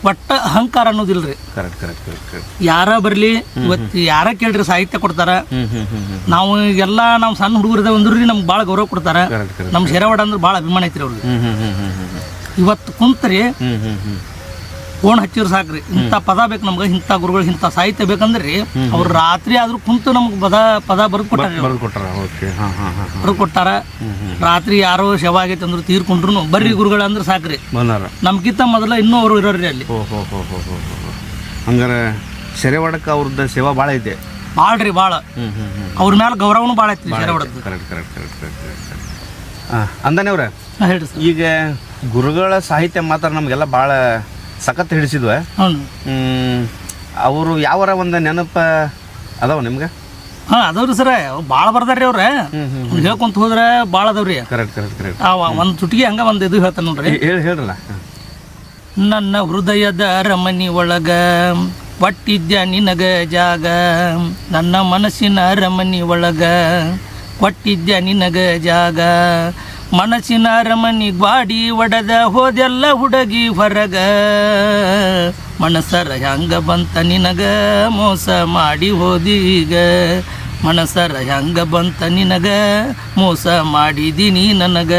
ಒಟ್ಟ ಅಹಂಕಾರ ಅನ್ನೋದಿಲ್ಲ ಕರೆಕ್ಟ್ ಕರೆಕ್ಟ್ ಕರೆಕ್ಟ್ ಕರೆಕ್ಟ್ ಯಾರ ಬರಲಿ ಇವತ್ತು ಯಾರ ಕೇಳ್ರಿ ಸಾಹಿತ್ಯ ಕೊಡ್ತಾರ? ನಾವು ಎಲ್ಲ ನಾವು ಸಣ್ಣ ಹುಡುಗರದ ಒಂದ್ರಿ ನಮ್ಗೆ ಭಾಳ ಗೌರವ ಕೊಡ್ತಾರ. ನಮ್ಮ ಶೆರವಾಡ ಅಂದ್ರೆ ಭಾಳ ಅಭಿಮಾನ ಐತ್ರಿ ಅವ್ರಿಗೆ ಇವತ್ತು ಕುಂತ್ರಿ ಫೋನ್ ಹಚ್ಚಿರ್ ಸಾಕ್ರಿ. ಇಂಥ ಪದ ಬೇಕು ನಮ್ಗೆ ಇಂಥ ಗುರುಗಳು ಇಂಥ ಸಾಹಿತ್ಯ ಬೇಕಂದ್ರಿ ಅವ್ರು ರಾತ್ರಿ ಆದ್ರೂ ಕುಂತು ನಮ್ಗೆ ಪದ ಪದ ಬರೆದು ಕೊಟ್ಟಾರ ಬರೆದು ಕೊಟ್ಟಾರ ಓಕೆ. ಹಾಂ ಹಾಂ ಹಾಂ ಹಾಂ. ಬರೆದು ರಾತ್ರಿ ಯಾರೋ ಶವ ಆಗೈತೆ ಅಂದ್ರೆ ತೀರ್ಕೊಂಡ್ರು ಬರ್ರಿ ಗುರುಗಳು ಅಂದ್ರೆ ಸಾಕ್ರಿ. ಬಂದಾರ. ನಮ್ಗಿಂತ ಮೊದಲ ಇನ್ನೂ ಅವರು ಇರೋರಿ ಅಲ್ಲಿ. ಹಂಗಾರೆ ಸೆರೆವಾಡಕ್ಕೆ ಅವ್ರದ್ದು ಸೇವಾ ಭಾಳ ಐತೆ. ಭಾಳ್ರಿ ಭಾಳ ರೀ ಹ್ಞೂ ಅವ್ರ ಮೇಲೆ ಗೌರವನು ಭಾಳ ಐತಿ. ಶೆರವಡದ್ದು. ಕರೆಕ್ಟ್ ಕರೆಕ್ಟ್ ಕರೆಕ್ಟ್ ಅಂದಾನೆ ಅವ್ರ ಈಗ ಗುರುಗಳ ಸಾಹಿತ್ಯ ಮಾತ್ರ ನಮಗೆಲ್ಲ ಭಾಳ ಸಖತ್ ಹಿಡಿಸಿದ್ವ. ಹ್ಞೂ ಅವರು ಯಾವರ ಒಂದು ನೆನಪ ಅದಾವ ನಿಮ್ಗೆ? ಹಾಂ ಅದಾವ್ರಿ ಸರ. ಭಾಳ ಬರ್ದಾರ್ರಿ ಅವ್ರ. ಹೇಳ್ಕೊಂತ ಹೋದ್ರೆ ಭಾಳ ಅದಾವ್ರಿ. ಕರೆಕ್ಟ್ ಕರೆಕ್ಟ್ ಕರೆಕ್ಟ್ ಅವ ಒಂದು ಚುಟಿಗೆ ಹಂಗ ಒಂದು ಇದು ಹೇಳ್ತಾನೆ ನೋಡ್ರಿ. ಹೇಳಿ ಹೇಳ್ರಲ್ಲ. ನನ್ನ ಹೃದಯದ ರಮಣಿ ಒಳಗ ಕೊಟ್ಟಿದ್ಯ ನಿನಗ ಜಾಗ. ನನ್ನ ಮನಸ್ಸಿನ ರಮಣಿ ಒಳಗ ಕೊಟ್ಟಿದ್ಯ ನಿನಗ ಜಾಗ. ಮನಸ್ಸಿನ ರಮಣಿ ಗ್ವಾಡಿ ಒಡೆದ ಹೋದೆಲ್ಲ ಹುಡುಗಿ ಹೊರಗ. ಮನಸರ ಹೆಂಗ ಬಂತ ನಿನಗ? ಮೋಸ ಮಾಡಿ ಹೋದೀಗ. ಮನಸರ ಹೆಂಗ ಬಂತ ನಿನಗ? ಮೋಸ ಮಾಡಿದೀನಿ ನನಗ?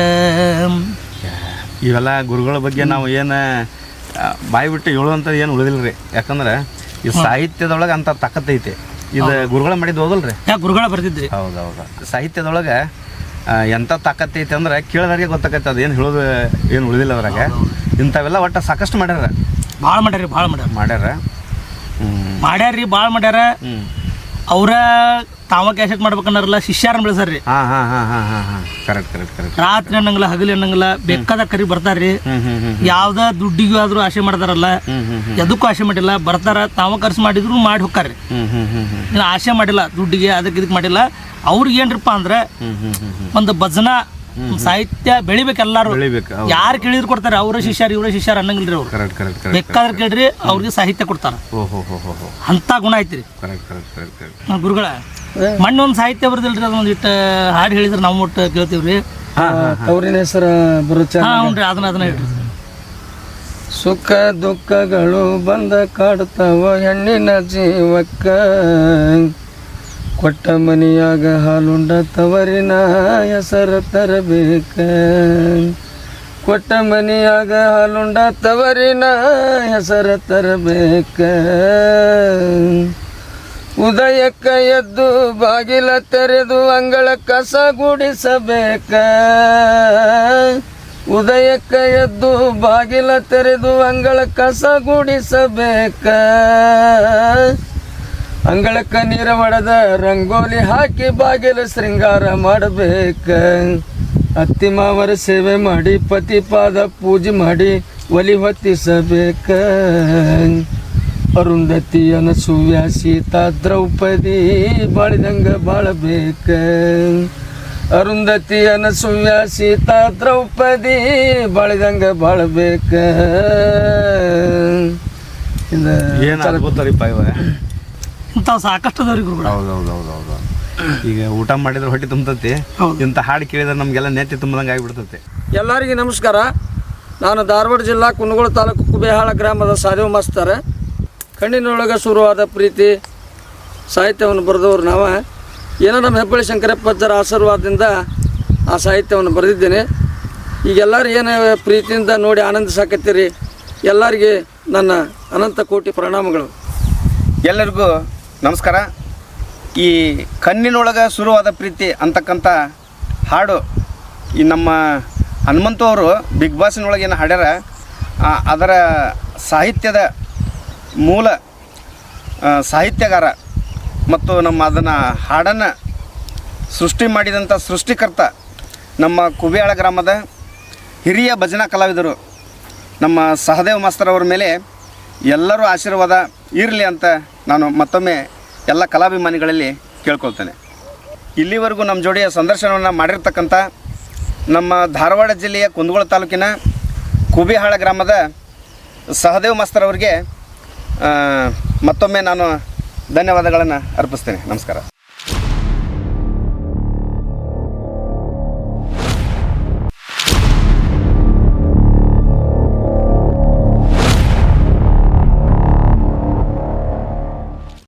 ಇವೆಲ್ಲ ಗುರುಗಳ ಬಗ್ಗೆ ನಾವು ಏನು ಬಾಯಿ ಬಿಟ್ಟು ಹೇಳುವಂಥದ್ದು ಏನು ಉಳಿದಿಲ್ಲ ರೀ ಯಾಕಂದ್ರೆ ಈ ಸಾಹಿತ್ಯದೊಳಗೆ ಅಂತ ತಾಕತ್ತೈತೆ. ಇದು ಗುರುಗಳ ಮಾಡಿದ್ದು ಹೋದಲ್ರಿ ಯಾಕೆ ಗುರುಗಳ ಬರ್ತಿದ್ರಿ ಹೌದು ಹೌದು ಸಾಹಿತ್ಯದೊಳಗೆ ಎಂಥ ತಾಕತ್ತೈತೆ ಅಂದ್ರೆ ಕೇಳಿದವ್ರಿಗೆ ಗೊತ್ತಾಗತ್ತೆ ಅದು. ಏನು ಹೇಳೋದು ಏನು ಉಳಿದಿಲ್ಲ ಅದ್ರಾಗ. ಇಂಥವೆಲ್ಲ ಒಟ್ಟು ಸಾಕಷ್ಟು ಮಾಡ್ಯಾರ. ಭಾಳ ಮಾಡ್ಯಾರ ಭಾಳ ಮಾಡ್ಯಾರ. ಮಾಡ್ಯಾರ. ಮಾಡ್ಯಾರ್ರಿ ಭಾಳ ಮಾಡ್ಯಾರ. ಅವ್ರ ತಾವ ಕ್ಯಾಸೆಟ್ ಮಾಡ್ಬೇಕನ್ನಾರಲ್ಲ ಶಿಷ್ಯಾರನ್ನ ಬೆಳೆಸಾರ್ರಿ ಹಾ ಹಾಂ ಹಾಂ ಹಾಂ ಹಾಂ ಹಾಂ. ಕರೆಕ್ಟ್ ಕರೆಕ್ಟ್ ಕರೆಕ್ಟ್ ರಾತ್ರಿ ಅನ್ನಂಗಿಲ್ಲ ಹಗಲಿ ಅನ್ನಂಗಿಲ್ಲ ಬೇಕಾದ ಕರಿ ಬರ್ತಾರ್ರಿ. ಯಾವ್ದ ದುಡ್ಡಿಗೂ ಆದ್ರೂ ಆಸೆ ಮಾಡ್ತಾರಲ್ಲ ಎದಕ್ಕೂ ಆಸೆ ಮಾಡಿಲ್ಲ ಬರ್ತಾರ ತಾವ ಖರ್ಚು ಮಾಡಿದ್ರು ಮಾಡಿ ಹೋಗ್ತಾರ್ರಿ ಇನ್ನು ಆಸೆ ಮಾಡಿಲ್ಲ ದುಡ್ಡಿಗೆ ಅದಕ್ಕೆ ಇದಕ್ಕೆ ಮಾಡಿಲ್ಲ ಅವ್ರಿಗೆ ಏನ್ರಪ್ಪ ಅಂದ್ರೆ ಒಂದು ಭಜನಾ ಸಾಹಿತ್ಯ ಬೆಳಿಬೇಕು ಎಲ್ಲಾರು. ಬೆಳಿಬೇಕು ಯಾರು ಕೇಳಿದ್ರು ಕೊಡ್ತಾರೆ ಅವ್ರ ಶಿಷ್ಯರು ಇವ್ರ ಶಿಷ್ಯರು ಅನ್ನಂಗಿಲ್ರಿ ಅವ್ರು. ಕರೆಕ್ಟ್ ಕರೆಕ್ಟ್ ಕರೆಕ್ಟ್ ಬೇಕಾದ್ರೆ ಕೇಳ್ರಿ ಅವ್ರಿಗೆ ಸಾಹಿತ್ಯ ಕೊಡ್ತಾರ. ಅಂತ ಗುಣ ಐತ್ರಿ. ಗುರುಗಳ ಮಣ್ಣೊಂದು ಒಂದು ಸಾಹಿತ್ಯ ಬರ್ದಿಲ್ರಿ ಅದೊಂದು ಇಟ್ಟು ಹಾಡು ಹೇಳಿದ್ರೆ ನಾವು ಒಟ್ಟು ಕೇಳ್ತೀವ್ರಿ. ಅವ್ರಿನ ಹೆಸರು ಬರುತ್ತೆ? ಹಾ ಹ್ಞೂ ರೀ ಅದನ್ನ ಅದನ್ನ ಹೇಳ್ರಿ. ಸುಖ ದುಃಖಗಳು ಬಂದ ಕಾಡ್ತಾವ ಹೆಣ್ಣಿನ ಜೀವಕ್ಕ. ಕೊಟ್ಟ ಮನಿಯಾಗ ಹಾಲುಂಡ ತವರಿನ ಹೆಸರ ತರಬೇಕ. ಕೊಟ್ಟ ಮನಿಯಾಗ ಹಾಲುಂಡ ತವರಿನ ಹೆಸರ ತರಬೇಕ. ಉದಯಕ್ಕ ಎದ್ದು ಬಾಗಿಲ ತೆರೆದು ಅಂಗಳ ಕಸ ಗುಡಿಸಬೇಕ. ಉದಯಕ್ಕ ಎದ್ದು ಬಾಗಿಲ ತೆರೆದು ಅಂಗಳ ಕಸ ಗುಡಿಸಬೇಕ. ಅಂಗಳಕ್ಕ ನೀರ ಹೊಡೆದ ರಂಗೋಲಿ ಹಾಕಿ ಬಾಗಿಲ ಶೃಂಗಾರ ಮಾಡಬೇಕ. ಅತ್ತಿ ಮಾವರ ಸೇವೆ ಮಾಡಿ, ಪತಿ ಪಾದ ಪೂಜೆ ಮಾಡಿ ಒಲಿ ಹೊತ್ತಿಸಬೇಕ. ಅರುಂಧತಿಯನ ಸೂವ್ಯ ಸೀತಾ ದ್ರೌಪದಿ ಬಾಳಿದಂಗ ಬಾಳಬೇಕ. ಅರುಂಧತಿಯನ ಸೂವ್ಯ ಸೀತಾ ದ್ರೌಪದಿ ಬಾಳಿದಂಗ ಬಾಳಬೇಕ. ಇದು ಏನು ಇಂಥವು ಸಾಕಷ್ಟು ಅದಾವ್ರಿ ಗುರುಗಳ ಹೌದು ಹೌದು ಹೌದು ಹೌದು ಈಗ ಊಟ ಮಾಡಿದ್ರೆ ಹೊಟ್ಟೆ ತುಂಬತೈತಿ ಹೌದು. ಇಂಥ ಹಾಡು ಕೇಳಿದ್ರೆ ನಮಗೆಲ್ಲ ನೆತ್ತಿ ತುಂಬದಂಗೆ ಆಗಿಬಿಡ್ತೈತಿ. ಎಲ್ಲರಿಗೂ ನಮಸ್ಕಾರ. ನಾನು ಧಾರವಾಡ ಜಿಲ್ಲಾ ಕುಂದಗೋಳ ತಾಲೂಕು ಕುಬೇಹಾಳ ಗ್ರಾಮದ ಸಾದೇವ್ ಮಾಸ್ತಾರೆ. ಕಣ್ಣಿನೊಳಗೆ ಶುರುವಾದ ಪ್ರೀತಿ ಸಾಹಿತ್ಯವನ್ನು ಬರೆದವರು ನಾವು. ಏನೋ ನಮ್ಮ ಹೆಬ್ಬಳ್ಳಿ ಶಂಕರಪ್ಪಜ್ಜರ ಆಶೀರ್ವಾದದಿಂದ ಆ ಸಾಹಿತ್ಯವನ್ನು ಬರೆದಿದ್ದೇನೆ. ಈಗೆಲ್ಲರೂ ಏನು ಪ್ರೀತಿಯಿಂದ ನೋಡಿ ಆನಂದಿಸಾಕತ್ತೀರಿ? ಎಲ್ಲರಿಗೆ ನನ್ನ ಅನಂತ ಕೋಟಿ ಪ್ರಣಾಮಗಳು. ಎಲ್ಲರಿಗೂ ನಮಸ್ಕಾರ. ಈ ಕಣ್ಣಿನೊಳಗೆ ಶುರುವಾದ ಪ್ರೀತಿ ಅಂತಕ್ಕಂಥ ಹಾಡು ಈ ನಮ್ಮ ಹನುಮಂತು ಅವರು ಬಿಗ್ ಬಾಸಿನೊಳಗೆ ಏನು ಹಾಡ್ಯಾರ ಅದರ ಸಾಹಿತ್ಯದ ಮೂಲ ಸಾಹಿತ್ಯಗಾರ ಮತ್ತು ನಮ್ಮ ಅದನ್ನು ಹಾಡನ್ನು ಸೃಷ್ಟಿ ಮಾಡಿದಂಥ ಸೃಷ್ಟಿಕರ್ತ ನಮ್ಮ ಕುಬಿಯಾಳ ಗ್ರಾಮದ ಹಿರಿಯ ಭಜನಾ ಕಲಾವಿದರು ನಮ್ಮ ಸಹದೇವ್ ಮಾಸ್ತರ್ ಅವರ ಮೇಲೆ ಎಲ್ಲರೂ ಆಶೀರ್ವಾದ ಇರಲಿ ಅಂತ ನಾನು ಮತ್ತೊಮ್ಮೆ ಎಲ್ಲ ಕಲಾಭಿಮಾನಿಗಳಲ್ಲಿ ಕೇಳ್ಕೊಳ್ತೇನೆ. ಇಲ್ಲಿವರೆಗೂ ನಮ್ಮ ಜೋಡಿಯ ಸಂದರ್ಶನವನ್ನು ಮಾಡಿರ್ತಕ್ಕಂಥ ನಮ್ಮ ಧಾರವಾಡ ಜಿಲ್ಲೆಯ ಕುಂದಗೋಳ ತಾಲೂಕಿನ ಕುಬಿಹಾಳ ಗ್ರಾಮದ ಸಹದೇವ್ ಮಾಸ್ತರ್ ಅವರಿಗೆ ಮತ್ತೊಮ್ಮೆ ನಾನು ಧನ್ಯವಾದಗಳನ್ನು ಅರ್ಪಿಸ್ತೇನೆ. ನಮಸ್ಕಾರ.